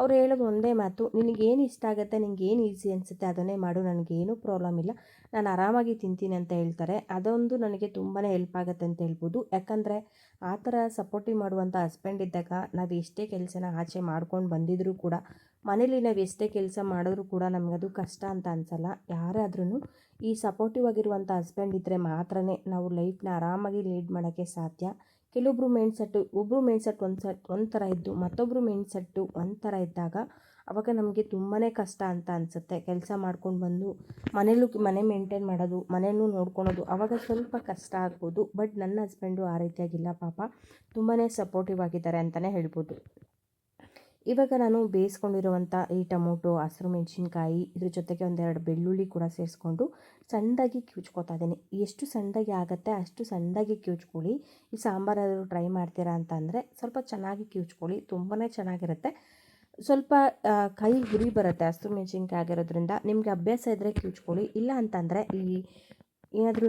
ಅವ್ರು ಹೇಳೋದು ಒಂದೇ ಮಾತು, ನಿನಗೇನು ಇಷ್ಟ ಆಗುತ್ತೆ ನಿನಗೇನು ಈಸಿ ಅನಿಸುತ್ತೆ, ಅದನ್ನೇ ಮಾಡು, ನನಗೇನು ಪ್ರಾಬ್ಲಮ್ ಇಲ್ಲ, ನಾನು ಆರಾಮಾಗಿ ತಿಂತೀನಿ ಅಂತ ಹೇಳ್ತಾರೆ. ಅದೊಂದು ನನಗೆ ತುಂಬಾ ಹೆಲ್ಪ್ ಆಗುತ್ತೆ ಅಂತ ಹೇಳ್ಬೋದು. ಯಾಕಂದರೆ ಆ ಥರ ಸಪೋರ್ಟಿವ್ ಮಾಡುವಂಥ ಹಸ್ಬೆಂಡ್ ಇದ್ದಾಗ ನಾವು ಎಷ್ಟೇ ಕೆಲಸನ ಆಚೆ ಮಾಡ್ಕೊಂಡು ಬಂದಿದ್ರೂ ಕೂಡ, ಮನೇಲಿ ನಾವು ಎಷ್ಟೇ ಕೆಲಸ ಮಾಡಿದ್ರೂ ಕೂಡ ನಮಗದು ಕಷ್ಟ ಅಂತ ಅನ್ಸಲ್ಲ. ಯಾರಾದ್ರೂ ಈ ಸಪೋರ್ಟಿವ್ ಆಗಿರುವಂಥ ಹಸ್ಬೆಂಡ್ ಇದ್ದರೆ ಮಾತ್ರನೇ ನಾವು ಲೈಫ್ನ ಆರಾಮಾಗಿ ಲೀಡ್ ಮಾಡೋಕ್ಕೆ ಸಾಧ್ಯ. ಕೆಲವೊಬ್ರು ಮೈಂಡ್ ಸೆಟ್ಟು ಒಬ್ಬರು ಮೈಂಡ್ ಸೆಟ್ ಒಂದು ಸೆಟ್ ಒಂದು ಇದ್ದು ಮತ್ತೊಬ್ಬರು ಮೈಂಡ್ ಸೆಟ್ಟು ಒಂದು ಥರ ಇದ್ದಾಗ ಅವಾಗ ನಮಗೆ ತುಂಬಾ ಕಷ್ಟ ಅಂತ ಅನಿಸುತ್ತೆ. ಕೆಲಸ ಮಾಡ್ಕೊಂಡು ಬಂದು ಮನೇಲೂ ಮನೆ ಮೇಂಟೈನ್ ಮಾಡೋದು ಮನೆಯೂ ನೋಡ್ಕೊಳೋದು ಅವಾಗ ಸ್ವಲ್ಪ ಕಷ್ಟ ಆಗ್ಬೋದು. ಬಟ್ ನನ್ನ ಹಸ್ಬೆಂಡು ಆ ರೀತಿಯಾಗಿಲ್ಲ ಪಾಪ. ತುಂಬಾ ಸಪೋರ್ಟಿವ್ ಆಗಿದ್ದಾರೆ ಅಂತಲೇ ಹೇಳ್ಬೋದು. ಇವಾಗ ನಾನು ಬೇಯಿಸ್ಕೊಂಡಿರುವಂಥ ಈ ಟೊಮೊಟೊ, ಹಸಿರು ಮೆಣಸಿನ್ಕಾಯಿ, ಇದ್ರ ಜೊತೆಗೆ ಒಂದೆರಡು ಬೆಳ್ಳುಳ್ಳಿ ಕೂಡ ಸೇರಿಸ್ಕೊಂಡು ಸಣ್ಣದಾಗಿ ಕಿವುಚ್ಕೊತಾ ಇದ್ದೀನಿ. ಎಷ್ಟು ಸಣ್ಣದಾಗಿ ಆಗುತ್ತೆ ಅಷ್ಟು ಸಣ್ಣದಾಗಿ ಕಿವುಚ್ಕೊಳ್ಳಿ. ಈ ಸಾಂಬಾರಾದರೂ ಟ್ರೈ ಮಾಡ್ತೀರಾ ಅಂತ ಅಂದರೆ ಸ್ವಲ್ಪ ಚೆನ್ನಾಗಿ ಕಿವುಚ್ಕೊಳ್ಳಿ. ತುಂಬಾ ಚೆನ್ನಾಗಿರುತ್ತೆ. ಸ್ವಲ್ಪ ಕೈ ಹುರಿ ಬರುತ್ತೆ ಹಸಿರು ಮೆಣಸಿನ್ಕಾಯಿ ಆಗಿರೋದ್ರಿಂದ. ನಿಮಗೆ ಅಭ್ಯಾಸ ಇದ್ದರೆ ಕಿವುಚ್ಕೊಳ್ಳಿ. ಇಲ್ಲ ಅಂತಂದರೆ ಈ ಏನಾದ್ರೂ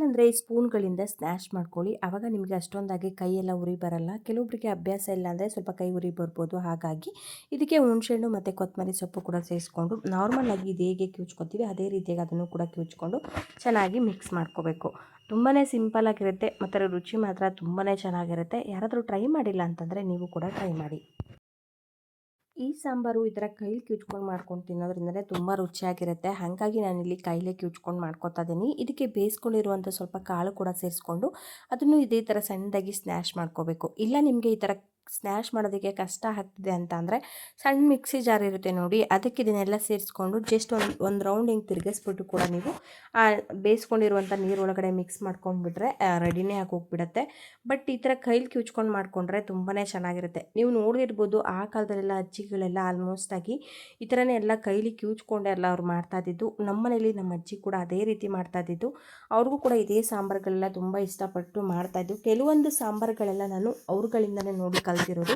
ಇಲ್ಲಾಂದರೆ ಸ್ಪೂನ್ಗಳಿಂದ ಸ್ನ್ಯಾಶ್ ಮಾಡ್ಕೊಳ್ಳಿ. ಆವಾಗ ನಿಮಗೆ ಅಷ್ಟೊಂದಾಗಿ ಕೈಯೆಲ್ಲ ಉರಿ ಬರಲ್ಲ. ಕೆಲವೊಬ್ಬರಿಗೆ ಅಭ್ಯಾಸ ಇಲ್ಲ ಅಂದರೆ ಸ್ವಲ್ಪ ಕೈ ಉರಿ ಬರ್ಬೋದು. ಹಾಗಾಗಿ ಇದಕ್ಕೆ ಹುಣಸೆಹಣ್ಣು ಮತ್ತು ಕೊತ್ತಂಬರಿ ಸೊಪ್ಪು ಕೂಡ ಸೇರಿಸ್ಕೊಂಡು ನಾರ್ಮಲಾಗಿ ಇದು ಹೇಗೆ ಕಿವುಚ್ಕೊತೀವಿ ಅದೇ ರೀತಿಯಾಗಿ ಅದನ್ನು ಕೂಡ ಕಿವುಚ್ಕೊಂಡು ಚೆನ್ನಾಗಿ ಮಿಕ್ಸ್ ಮಾಡ್ಕೋಬೇಕು. ತುಂಬಾ ಸಿಂಪಲಾಗಿರುತ್ತೆ ಮತ್ತು ರುಚಿ ಮಾತ್ರ ತುಂಬಾ ಚೆನ್ನಾಗಿರುತ್ತೆ. ಯಾರಾದರೂ ಟ್ರೈ ಮಾಡಿಲ್ಲ ಅಂತಂದರೆ ನೀವು ಕೂಡ ಟ್ರೈ ಮಾಡಿ. ಈ ಸಾಂಬಾರು ಈ ಥರ ಕೈಲಿ ಕಿವುಚ್ಕೊಂಡು ಮಾಡ್ಕೊಂಡು ತಿನ್ನೋದ್ರಿಂದಲೇ ತುಂಬ ರುಚಿಯಾಗಿರುತ್ತೆ. ಹಾಗಾಗಿ ನಾನಿಲ್ಲಿ ಕೈಲೇ ಕಿವುಚ್ಕೊಂಡು ಮಾಡ್ಕೊತಾ ಇದ್ದೀನಿ. ಇದಕ್ಕೆ ಬೇಯಿಸ್ಕೊಂಡಿರುವಂಥ ಸ್ವಲ್ಪ ಕಾಳು ಕೂಡ ಸೇರಿಸ್ಕೊಂಡು ಅದನ್ನು ಇದೇ ಥರ ಸಣ್ಣದಾಗಿ ಸ್ನ್ಯಾಶ್ ಮಾಡ್ಕೋಬೇಕು. ಇಲ್ಲ ನಿಮಗೆ ಈ ಥರ ಸ್ನ್ಯಾಶ್ ಮಾಡೋದಕ್ಕೆ ಕಷ್ಟ ಆಗ್ತಿದೆ ಅಂತ ಅಂದರೆ ಸಣ್ಣ ಮಿಕ್ಸಿ ಜಾರ್ ಇರುತ್ತೆ ನೋಡಿ, ಅದಕ್ಕೆ ಇದನ್ನೆಲ್ಲ ಸೇರಿಸ್ಕೊಂಡು ಜಸ್ಟ್ ಒಂದು ಒಂದು ರೌಂಡ್ ಹಿಂಗೆ ತಿರುಗಿಸ್ಬಿಟ್ಟು ಕೂಡ ನೀವು ಬೇಯಿಸ್ಕೊಂಡಿರುವಂಥ ನೀರೊಳಗಡೆ ಮಿಕ್ಸ್ ಮಾಡ್ಕೊಂಡ್ಬಿಟ್ರೆ ರೆಡಿನೇ ಆಗಿ ಹೋಗ್ಬಿಡತ್ತೆ. ಬಟ್ ಈ ಥರ ಕೈಲಿ ಕಿವ್ಚ್ಕೊಂಡು ಮಾಡಿಕೊಂಡ್ರೆ ತುಂಬಾ ಚೆನ್ನಾಗಿರುತ್ತೆ. ನೀವು ನೋಡಿರ್ಬೋದು ಆ ಕಾಲದಲ್ಲೆಲ್ಲ ಅಜ್ಜಿಗಳೆಲ್ಲ ಆಲ್ಮೋಸ್ಟ್ ಆಗಿ ಈ ಥರನೇ ಎಲ್ಲ ಕೈಲಿ ಕಿವುಚ್ಕೊಂಡೆ ಎಲ್ಲ ಅವ್ರು ಮಾಡ್ತಾ ಇದ್ದಿದ್ದು. ನಮ್ಮನೇಲಿ ನಮ್ಮ ಅಜ್ಜಿ ಕೂಡ ಅದೇ ರೀತಿ ಮಾಡ್ತಾ ಇದ್ದಿದ್ದು. ಅವ್ರಿಗೂ ಕೂಡ ಇದೇ ಸಾಂಬಾರುಗಳೆಲ್ಲ ತುಂಬ ಇಷ್ಟಪಟ್ಟು ಮಾಡ್ತಾಯಿದ್ದು ಕೆಲವೊಂದು ಸಾಂಬಾರುಗಳೆಲ್ಲ ನಾನು ಅವ್ರುಗಳಿಂದಲೇ ನೋಡಿ ಕಲ್ತಿರೋದು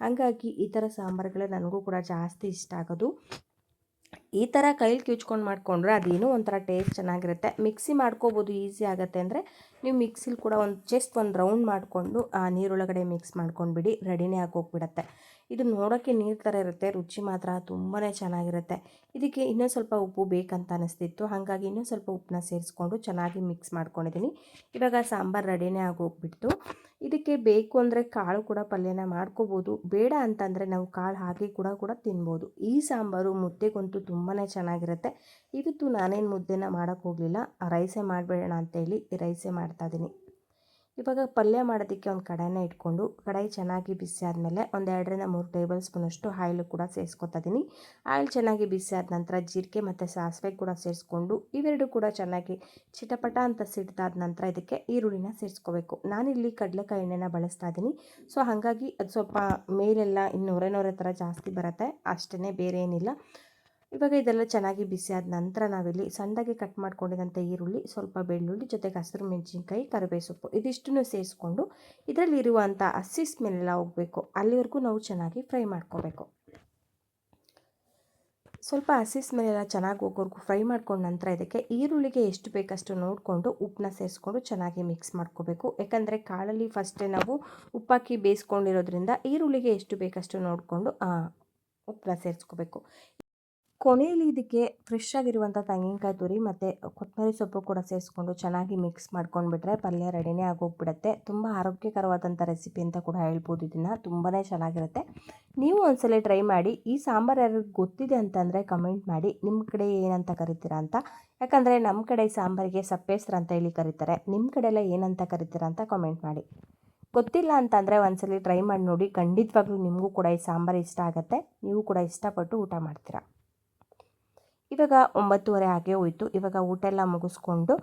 ಹಾಗಾಗಿ ಈ ಥರ ಸಾಂಬಾರುಗಳೇ ನನಗೂ ಕೂಡ ಜಾಸ್ತಿ ಇಷ್ಟ ಆಗೋದು. ಈ ಥರ ಕೈಲಿ ಕಿವ್ಚ್ಕೊಂಡು ಮಾಡಿಕೊಂಡ್ರೆ ಅದೇನೋ ಒಂಥರ ಟೇಸ್ಟ್ ಚೆನ್ನಾಗಿರುತ್ತೆ. ಮಿಕ್ಸಿ ಮಾಡ್ಕೋಬೋದು ಈಸಿ ಆಗುತ್ತೆ ಅಂದರೆ ನೀವು ಮಿಕ್ಸಿಲಿ ಕೂಡ ಒಂದು, ಜಸ್ಟ್ ಒಂದು ರೌಂಡ್ ಮಾಡಿಕೊಂಡು, ಆ, ನೀರೊಳಗಡೆ ಮಿಕ್ಸ್ ಮಾಡ್ಕೊಂಡ್ಬಿಡಿ. ರೆಡಿನೇ ಆಗೋಗ್ಬಿಡತ್ತೆ ಇದು ನೋಡೋಕ್ಕೆ ನೀರು ಥರ ಇರುತ್ತೆ, ರುಚಿ ಮಾತ್ರ ತುಂಬಾ ಚೆನ್ನಾಗಿರುತ್ತೆ. ಇದಕ್ಕೆ ಇನ್ನೊಂದು ಸ್ವಲ್ಪ ಉಪ್ಪು ಬೇಕಂತ ಅನಿಸ್ತಿತ್ತು. ಹಾಗಾಗಿ ಇನ್ನೂ ಸ್ವಲ್ಪ ಉಪ್ಪನ್ನ ಸೇರಿಸ್ಕೊಂಡು ಚೆನ್ನಾಗಿ ಮಿಕ್ಸ್ ಮಾಡ್ಕೊಂಡಿದ್ದೀನಿ. ಇವಾಗ ಸಾಂಬಾರು ರೆಡಿನೇ ಆಗೋಗ್ಬಿಡ್ತು. ಇದಕ್ಕೆ ಬೇಕು ಅಂದರೆ ಕಾಳು ಕೂಡ ಪಲ್ಯನ ಮಾಡ್ಕೋಬೋದು. ಬೇಡ ಅಂತಂದರೆ ನಾವು ಕಾಳು ಹಾಕಿ ಕೂಡ ಕೂಡ ತಿನ್ಬೋದು. ಈ ಸಾಂಬಾರು ಮುದ್ದೆಗಂತೂ ತುಂಬಾ ಚೆನ್ನಾಗಿರುತ್ತೆ. ಇವತ್ತು ನಾನೇನು ಮುದ್ದೆನ ಮಾಡೋಕ್ಕೋಗಲಿಲ್ಲ ರೈಸೇ ಮಾಡಬೇಡ ಅಂತೇಳಿ ರೈಸೇ ಮಾಡ್ತಾಯಿದ್ದೀನಿ ಇವಾಗ ಪಲ್ಯ ಮಾಡೋದಕ್ಕೆ ಒಂದು ಕಡಾಯಿನ ಇಟ್ಕೊಂಡು ಕಡಾಯಿ ಚೆನ್ನಾಗಿ ಬಿಸಿ ಆದಮೇಲೆ ಒಂದು ಎರಡರಿಂದ ಮೂರು ಟೇಬಲ್ ಸ್ಪೂನಷ್ಟು ಆಯಿಲು ಕೂಡ ಸೇರಿಸ್ಕೊತಾ ಇದ್ದೀನಿ ಆಯಿಲ್ ಚೆನ್ನಾಗಿ ಬಿಸಿ ಆದ ನಂತರ ಜೀರಿಗೆ ಮತ್ತು ಸಾಸಿವೆ ಕೂಡ ಸೇರಿಸ್ಕೊಂಡು ಇವೆರಡು ಕೂಡ ಚೆನ್ನಾಗಿ ಚಿಟಪಟ ಅಂತ ಸಿಡ್ದಾದ ನಂತರ ಇದಕ್ಕೆ ಈರುಳ್ಳಿನ ಸೇರಿಸ್ಕೋಬೇಕು. ನಾನಿಲ್ಲಿ ಕಡಲೆಕಾಯಿ ಎಣ್ಣೆನ ಬಳಸ್ತಾ ಇದ್ದೀನಿ ಸೊ, ಹಾಗಾಗಿ ಅದು ಸ್ವಲ್ಪ ಮೇಲೆಲ್ಲ ಇನ್ನು ನೊರೆ ಥರ ಜಾಸ್ತಿ ಬರುತ್ತೆ. ಅಷ್ಟೇ ಬೇರೆ ಏನಿಲ್ಲ. ಇವಾಗ ಇದೆಲ್ಲ ಚೆನ್ನಾಗಿ ಬಿಸಿ ಆದ ನಂತರ ನಾವಿಲ್ಲಿ ಸಣ್ಣದಾಗಿ ಕಟ್ ಮಾಡ್ಕೊಂಡಿದ್ದಂಥ ಈರುಳ್ಳಿ, ಸ್ವಲ್ಪ ಬೆಳ್ಳುಳ್ಳಿ ಜೊತೆಗೆ ಹಸಿರು ಮೆಣಸಿನ್ಕಾಯಿ, ಕರಿಬೇವು ಸೊಪ್ಪು ಇದಿಷ್ಟನ್ನು ಸೇರಿಸ್ಕೊಂಡು ಇದರಲ್ಲಿ ಇರುವಂಥ ಹಸಿ ಸ್ಮೆಲ್ಲೆಲ್ಲ ಹೋಗಬೇಕು. ಅಲ್ಲಿವರೆಗೂ ನಾವು ಚೆನ್ನಾಗಿ ಫ್ರೈ ಮಾಡ್ಕೋಬೇಕು. ಸ್ವಲ್ಪ ಹಸಿ ಸ್ಮೆಲ್ ಚೆನ್ನಾಗಿ ಹೋಗೋರ್ಗು ಫ್ರೈ ಮಾಡ್ಕೊಂಡ ನಂತರ ಇದಕ್ಕೆ ಈರುಳ್ಳಿಗೆ ಎಷ್ಟು ಬೇಕಷ್ಟು ನೋಡಿಕೊಂಡು ಉಪ್ಪನ್ನ ಸೇರಿಸ್ಕೊಂಡು ಚೆನ್ನಾಗಿ ಮಿಕ್ಸ್ ಮಾಡ್ಕೋಬೇಕು. ಯಾಕಂದರೆ ಕಾಳಲ್ಲಿ ಫಸ್ಟೇ ನಾವು ಉಪ್ಪಾಕಿ ಬೇಯಿಸ್ಕೊಂಡಿರೋದ್ರಿಂದ ಈರುಳ್ಳಿಗೆ ಎಷ್ಟು ಬೇಕಷ್ಟು ನೋಡಿಕೊಂಡು ಉಪ್ಪನ್ನ ಸೇರಿಸ್ಕೋಬೇಕು. ಕೊನೆಯಲ್ಲಿ ಇದಕ್ಕೆ ಫ್ರೆಶ್ ಆಗಿರುವಂಥ ತೆಂಗಿನಕಾಯಿ ತುರಿ ಮತ್ತು ಕೊತ್ತಂಬರಿ ಸೊಪ್ಪು ಕೂಡ ಸೇರಿಸ್ಕೊಂಡು ಚೆನ್ನಾಗಿ ಮಿಕ್ಸ್ ಮಾಡ್ಕೊಂಡ್ಬಿಟ್ರೆ ಪಲ್ಯ ರೆಡಿನೇ ಆಗೋಗ್ಬಿಡುತ್ತೆ. ತುಂಬ ಆರೋಗ್ಯಕರವಾದಂಥ ರೆಸಿಪಿ ಅಂತ ಕೂಡ ಹೇಳ್ಬೋದು ಇದನ್ನು. ತುಂಬಾ ಚೆನ್ನಾಗಿರುತ್ತೆ. ನೀವು ಒಂದ್ಸಲ ಟ್ರೈ ಮಾಡಿ, ಈ ಸಾಂಬಾರು ಯಾರಿಗೆ ಗೊತ್ತಿದೆ ಅಂತಂದರೆ ಕಮೆಂಟ್ ಮಾಡಿ. ನಿಮ್ಮ ಕಡೆ ಏನಂತ ಕರಿತೀರಾ ಅಂತ. ಯಾಕಂದರೆ ನಮ್ಮ ಕಡೆ ಸಾಂಬಾರಿಗೆ ಸಪ್ಪೆಸ್ತ್ರ ಅಂತ ಹೇಳಿ ಕರೀತಾರೆ. ನಿಮ್ಮ ಕಡೆಯೆಲ್ಲ ಏನಂತ ಕರಿತೀರಾ ಅಂತ ಕಮೆಂಟ್ ಮಾಡಿ. ಗೊತ್ತಿಲ್ಲ ಅಂತಂದರೆ ಒಂದ್ಸಲಿ ಟ್ರೈ ಮಾಡಿ ನೋಡಿ. ಖಂಡಿತವಾಗ್ಲೂ ನಿಮಗೂ ಕೂಡ ಈ ಸಾಂಬಾರು ಇಷ್ಟ ಆಗುತ್ತೆ. ನೀವು ಕೂಡ ಇಷ್ಟಪಟ್ಟು ಊಟ ಮಾಡ್ತೀರಾ. ಇವಾಗ ಒಂಬತ್ತುವರೆ ಆಗೇ ಹೋಯಿತು. ಇವಾಗ ಊಟ ಎಲ್ಲ ಮುಗಿಸ್ಕೊಂಡು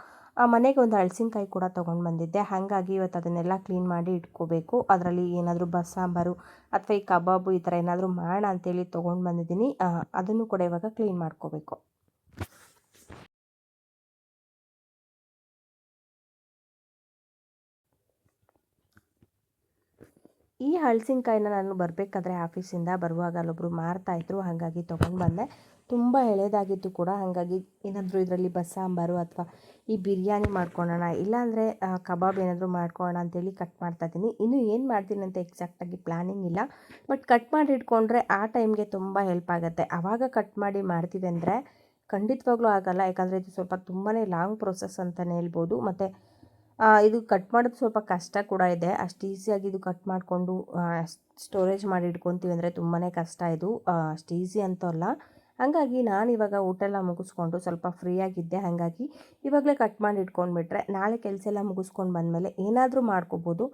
ಮನೆಗೆ ಒಂದು ಹಳಸಿನಕಾಯಿ ಕೂಡ ತೊಗೊಂಡು ಬಂದಿದ್ದೆ. ಹಾಗಾಗಿ ಇವತ್ತು ಅದನ್ನೆಲ್ಲ ಕ್ಲೀನ್ ಮಾಡಿ ಇಟ್ಕೋಬೇಕು. ಅದರಲ್ಲಿ ಏನಾದರೂ ಬಸ್ಸಾಂಬಾರು ಅಥವಾ ಈ ಕಬಾಬು ಈ ಥರ ಏನಾದರೂ ಮಾಡೋಣ ಅಂತೇಳಿ ತೊಗೊಂಡು ಬಂದಿದ್ದೀನಿ. ಅದನ್ನು ಕೂಡ ಇವಾಗ ಕ್ಲೀನ್ ಮಾಡ್ಕೋಬೇಕು. ಈ ಹಳಸಿನಕಾಯಿನ ನಾನು ಬರಬೇಕಾದ್ರೆ ಆಫೀಸಿಂದ ಬರುವಾಗ ಅಲ್ಲೊಬ್ಬರು ಮಾರ್ತಾಯಿದ್ರು ಹಾಗಾಗಿ ತೊಗೊಂಡು ಬಂದೆ. ತುಂಬ ಎಳೆದಾಗಿತ್ತು ಕೂಡ ಹಾಗಾಗಿ ಏನಾದರೂ ಇದರಲ್ಲಿ ಬಸ್ಸಾಂಬಾರು ಅಥವಾ ಈ ಬಿರಿಯಾನಿ ಮಾಡ್ಕೊಳ್ಳೋಣ ಇಲ್ಲಾಂದರೆ ಕಬಾಬ್ ಏನಾದರೂ ಮಾಡ್ಕೊಳ್ಳೋಣ ಅಂತೇಳಿ ಕಟ್ ಮಾಡ್ತಾ ಇದ್ದೀನಿ. ಇನ್ನೂ ಏನು ಮಾಡ್ತೀನಿ ಅಂತ ಎಕ್ಸಾಕ್ಟಾಗಿ ಪ್ಲ್ಯಾನಿಂಗ್ ಇಲ್ಲ. ಬಟ್ ಕಟ್ ಮಾಡಿ ಇಟ್ಕೊಂಡ್ರೆ ಆ ಟೈಮ್ಗೆ ತುಂಬ ಹೆಲ್ಪ್ ಆಗುತ್ತೆ. ಆವಾಗ ಕಟ್ ಮಾಡಿ ಮಾಡ್ತೀವಿ ಅಂದರೆ ಖಂಡಿತವಾಗ್ಲೂ ಆಗಲ್ಲ. ಯಾಕಂದರೆ ಇದು ಸ್ವಲ್ಪ ತುಂಬಾ ಲಾಂಗ್ ಪ್ರೊಸೆಸ್ ಅಂತಲೇ ಹೇಳ್ಬೋದು. ಮತ್ತು ಇದು ಕಟ್ ಮಾಡೋದು ಸ್ವಲ್ಪ ಕಷ್ಟ ಕೂಡ ಇದೆ. ಅಷ್ಟು ಈಸಿಯಾಗಿ ಇದು ಕಟ್ ಮಾಡಿಕೊಂಡು ಸ್ಟೋರೇಜ್ ಮಾಡಿ ಇಟ್ಕೊತೀವಿ ಅಂದರೆ ತುಂಬಾ ಕಷ್ಟ ಇದು. ಅಷ್ಟು ಈಸಿ ಅಂತ ಅಲ್ಲ. ಹಾಗಾಗಿ ನಾನು ಇವಾಗ ಊಟ ಎಲ್ಲ ಮುಗಿಸ್ಕೊಂಡು ಸ್ವಲ್ಪ ಫ್ರೀಯಾಗಿದ್ದೆ ಹಾಗಾಗಿ ಇವಾಗಲೇ ಕಟ್ ಮಾಡಿ ಇಟ್ಕೊಂಡ್ಬಿಟ್ರೆ ನಾಳೆ ಕೆಲಸ ಎಲ್ಲ ಮುಗಿಸ್ಕೊಂಡು ಬಂದಮೇಲೆ ಏನಾದರೂ ಮಾಡ್ಕೋಬೋದು.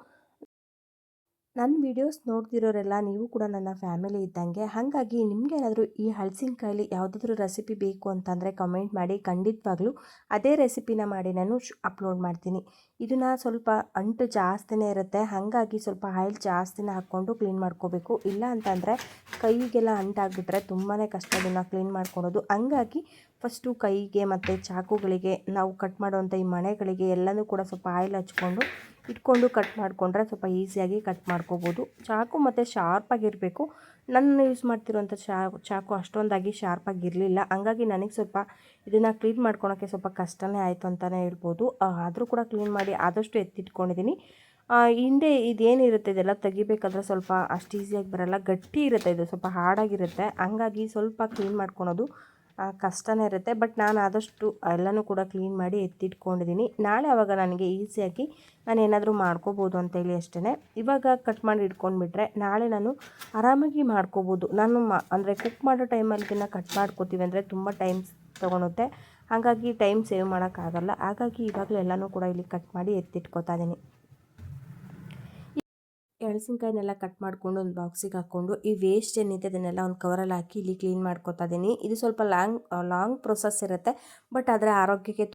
ನನ್ನ ವೀಡಿಯೋಸ್ ನೋಡ್ತಿರೋರೆಲ್ಲ ನೀವು ಕೂಡ ನನ್ನ ಫ್ಯಾಮಿಲಿ ಇದ್ದಂಗೆ. ಹಾಗಾಗಿ ನಿಮಗೇನಾದರೂ ಈ ಹಳಸಿನಕಾಯಲ್ಲಿ ಯಾವುದಾದ್ರೂ ರೆಸಿಪಿ ಬೇಕು ಅಂತಂದರೆ ಕಮೆಂಟ್ ಮಾಡಿ ಖಂಡಿತವಾಗ್ಲೂ ಅದೇ ರೆಸಿಪಿನ ಮಾಡಿ ನಾನು ಅಪ್ಲೋಡ್ ಮಾಡ್ತೀನಿ. ಇದನ್ನು ಸ್ವಲ್ಪ ಅಂಟು ಜಾಸ್ತಿನೇ ಇರುತ್ತೆ. ಹಾಗಾಗಿ ಸ್ವಲ್ಪ ಆಯಿಲ್ ಜಾಸ್ತಿನೇ ಹಾಕ್ಕೊಂಡು ಕ್ಲೀನ್ ಮಾಡ್ಕೋಬೇಕು. ಇಲ್ಲ ಅಂತಂದರೆ ಕೈಗೆಲ್ಲ ಅಂಟಾಗ್ಬಿಟ್ರೆ ತುಂಬಾ ಕಷ್ಟ ಅದನ್ನು ಕ್ಲೀನ್ ಮಾಡ್ಕೊಳೋದು. ಹಂಗಾಗಿ ಫಸ್ಟು ಕೈಗೆ ಮತ್ತು ಚಾಕುಗಳಿಗೆ ನಾವು ಕಟ್ ಮಾಡುವಂಥ ಈ ಮಣೆಗಳಿಗೆ ಎಲ್ಲನೂ ಕೂಡ ಸ್ವಲ್ಪ ಆಯಿಲ್ ಹಚ್ಕೊಂಡು ಇಟ್ಕೊಂಡು ಕಟ್ ಮಾಡಿಕೊಂಡ್ರೆ ಸ್ವಲ್ಪ ಈಸಿಯಾಗಿ ಕಟ್ ಮಾಡ್ಕೋಬೋದು. ಚಾಕು ಮತ್ತು ಶಾರ್ಪಾಗಿರಬೇಕು ನಾನು ಯೂಸ್ ಮಾಡ್ತಿರುವಂಥ ಚಾ, ಚಾಕು ಅಷ್ಟೊಂದಾಗಿ ಶಾರ್ಪಾಗಿರಲಿಲ್ಲ ಹಂಗಾಗಿ ನನಗೆ ಸ್ವಲ್ಪ ಇದನ್ನು ಕ್ಲೀನ್ ಮಾಡ್ಕೊಳೋಕ್ಕೆ ಸ್ವಲ್ಪ ಕಷ್ಟನೇ ಆಯಿತು ಅಂತಲೇ ಹೇಳ್ಬೋದು. ಆದರೂ ಕೂಡ ಕ್ಲೀನ್ ಮಾಡಿ ಆದಷ್ಟು ಎತ್ತಿಟ್ಕೊಂಡಿದ್ದೀನಿ ಹಿಂದೆ ಇದೇನಿರುತ್ತೆ, ಇದೆಲ್ಲ ತೆಗಿಬೇಕಾದ್ರೆ ಸ್ವಲ್ಪ ಅಷ್ಟು ಈಸಿಯಾಗಿ ಬರೋಲ್ಲ. ಗಟ್ಟಿ ಇರುತ್ತೆ, ಇದು ಸ್ವಲ್ಪ ಹಾರ್ಡಾಗಿರುತ್ತೆ ಹಂಗಾಗಿ ಸ್ವಲ್ಪ ಕ್ಲೀನ್ ಮಾಡ್ಕೊಳೋದು ಕಷ್ಟನೇ ಇರುತ್ತೆ. ಬಟ್ ನಾನು ಆದಷ್ಟು ಎಲ್ಲನೂ ಕೂಡ ಕ್ಲೀನ್ ಮಾಡಿ ಎತ್ತಿಟ್ಕೊಂಡಿದ್ದೀನಿ ನಾಳೆ ಆವಾಗ ನನಗೆ ಈಸಿಯಾಗಿ ನಾನು ಏನಾದರೂ ಮಾಡ್ಕೋಬೋದು ಅಂತೇಳಿ ಅಷ್ಟೇ ಇವಾಗ ಕಟ್ ಮಾಡಿ ಇಟ್ಕೊಂಡ್ಬಿಟ್ರೆ ನಾಳೆ ನಾನು ಆರಾಮಾಗಿ ಮಾಡ್ಕೋಬೋದು. ನಾನು ಮಾ, ಅಂದರೆ ಕುಕ್ ಮಾಡೋ ಟೈಮಲ್ಲಿ ದಿನ ಕಟ್ ಮಾಡ್ಕೋತೀವಿ ಅಂದರೆ ತುಂಬ ಟೈಮ್ ತೊಗೊಳುತ್ತೆ. ಹಾಗಾಗಿ ಟೈಮ್ ಸೇವ್ ಮಾಡೋಕ್ಕಾಗಲ್ಲ. ಹಾಗಾಗಿ ಇವಾಗಲೂ ಎಲ್ಲನೂ ಕೂಡ ಇಲ್ಲಿ ಕಟ್ ಮಾಡಿ ಎತ್ತಿಟ್ಕೋತಾ ಇದ್ದೀನಿ ಎಳಸಿನ್ಕಾಯಿನೆಲ್ಲ ಕಟ್ ಮಾಡಿಕೊಂಡು ಒಂದು ಬಾಕ್ಸಿಗೆ ಹಾಕ್ಕೊಂಡು ಈ ವೇಸ್ಟ್ ಏನಿದೆ ಅದನ್ನೆಲ್ಲ ಒಂದು ಕವರಲ್ಲಿ ಹಾಕಿ ಇಲ್ಲಿ ಕ್ಲೀನ್ ಮಾಡ್ಕೊತಾ ಇದ್ದೀನಿ ಇದು ಸ್ವಲ್ಪ ಲಾಂಗ್ ಲಾಂಗ್ ಪ್ರೊಸೆಸ್ ಇರುತ್ತೆ ಬಟ್ ಆದರೆ ಆರೋಗ್ಯಕ್ಕೆ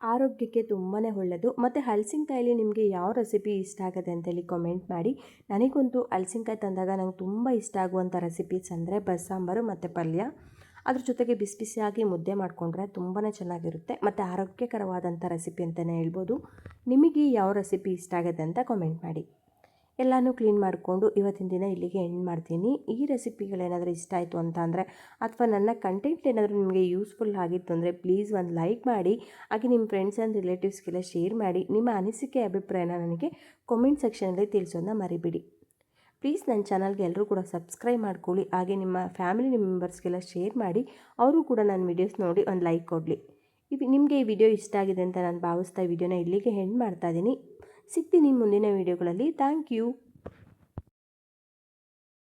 ಆರೋಗ್ಯಕ್ಕೆ ತುಂಬಾ ಒಳ್ಳೆಯದು ಮತ್ತು ಹಲಸಿನಕಾಯಲ್ಲಿ ನಿಮಗೆ ಯಾವ ರೆಸಿಪಿ ಇಷ್ಟ ಆಗುತ್ತೆ ಅಂತೇಳಿ ಕಮೆಂಟ್ ಮಾಡಿ. ನನಗಂತೂ ಹಲಸಿನಕಾಯಿ ತಂದಾಗ ನಂಗೆ ತುಂಬ ಇಷ್ಟ ಆಗುವಂಥ ರೆಸಿಪೀಸ್ ಅಂದರೆ ಬಸ್ಸಾಂಬಾರು ಮತ್ತು ಪಲ್ಯ. ಅದ್ರ ಜೊತೆಗೆ ಬಿಸಿ ಬಿಸಿಯಾಗಿ ಮುದ್ದೆ ಮಾಡಿಕೊಂಡ್ರೆ ತುಂಬಾ ಚೆನ್ನಾಗಿರುತ್ತೆ. ಮತ್ತು ಆರೋಗ್ಯಕರವಾದಂಥ ರೆಸಿಪಿ ಅಂತಲೇ ಹೇಳ್ಬೋದು. ನಿಮಗೆ ಯಾವ ರೆಸಿಪಿ ಇಷ್ಟ ಆಗುತ್ತೆ ಅಂತ ಕಮೆಂಟ್ ಮಾಡಿ. ಎಲ್ಲನೂ ಕ್ಲೀನ್ ಮಾಡಿಕೊಂಡು ಇವತ್ತಿನ ದಿನ ಇಲ್ಲಿಗೆ ಎಂಡ್ ಮಾಡ್ತೀನಿ. ಈ ರೆಸಿಪಿಗಳೇನಾದರೂ ಇಷ್ಟ ಆಯಿತು ಅಂತ ಅಂದರೆ, ಅಥವಾ ನನ್ನ ಕಂಟೆಂಟ್ ಏನಾದರೂ ನಿಮಗೆ ಯೂಸ್ಫುಲ್ ಆಗಿತ್ತು ಅಂದರೆ ಪ್ಲೀಸ್ ಒಂದು ಲೈಕ್ ಮಾಡಿ, ಹಾಗೆ ನಿಮ್ಮ ಫ್ರೆಂಡ್ಸ್ ಆ್ಯಂಡ್ ರಿಲೇಟಿವ್ಸ್ಗೆಲ್ಲ ಶೇರ್ ಮಾಡಿ, ನಿಮ್ಮ ಅನಿಸಿಕೆ, ಅಭಿಪ್ರಾಯನ ನನಗೆ ಕಾಮೆಂಟ್ ಸೆಕ್ಷನಲ್ಲಿ ತಿಳಿಸೋದನ್ನ ಮರಿಬೇಡಿ. ಪ್ಲೀಸ್ ನನ್ನ ಚಾನಲ್ಗೆ ಎಲ್ಲರೂ ಕೂಡ ಸಬ್ಸ್ಕ್ರೈಬ್ ಮಾಡ್ಕೊಳ್ಳಿ. ಹಾಗೆ ನಿಮ್ಮ ಫ್ಯಾಮಿಲಿ ಮೆಂಬರ್ಸ್ಗೆಲ್ಲ ಶೇರ್ ಮಾಡಿ. ಅವರು ಕೂಡ ನನ್ನ ವೀಡಿಯೋಸ್ ನೋಡಿ ಒಂದು ಲೈಕ್ ಕೊಡಲಿ. ಇದು ನಿಮಗೆ ಈ ವಿಡಿಯೋ ಇಷ್ಟ ಆಗಿದೆ ಅಂತ ನಾನು ಭಾವಿಸ್ತಾ ಈ ವಿಡಿಯೋನ ಇಲ್ಲಿಗೆ ಹೆಂಡ್ ಮಾಡ್ತಾ ಇದ್ದೀನಿ. ಸಿಗ್ತೀನಿ ಮುಂದಿನ ವೀಡಿಯೋಗಳಲ್ಲಿ. Thank you.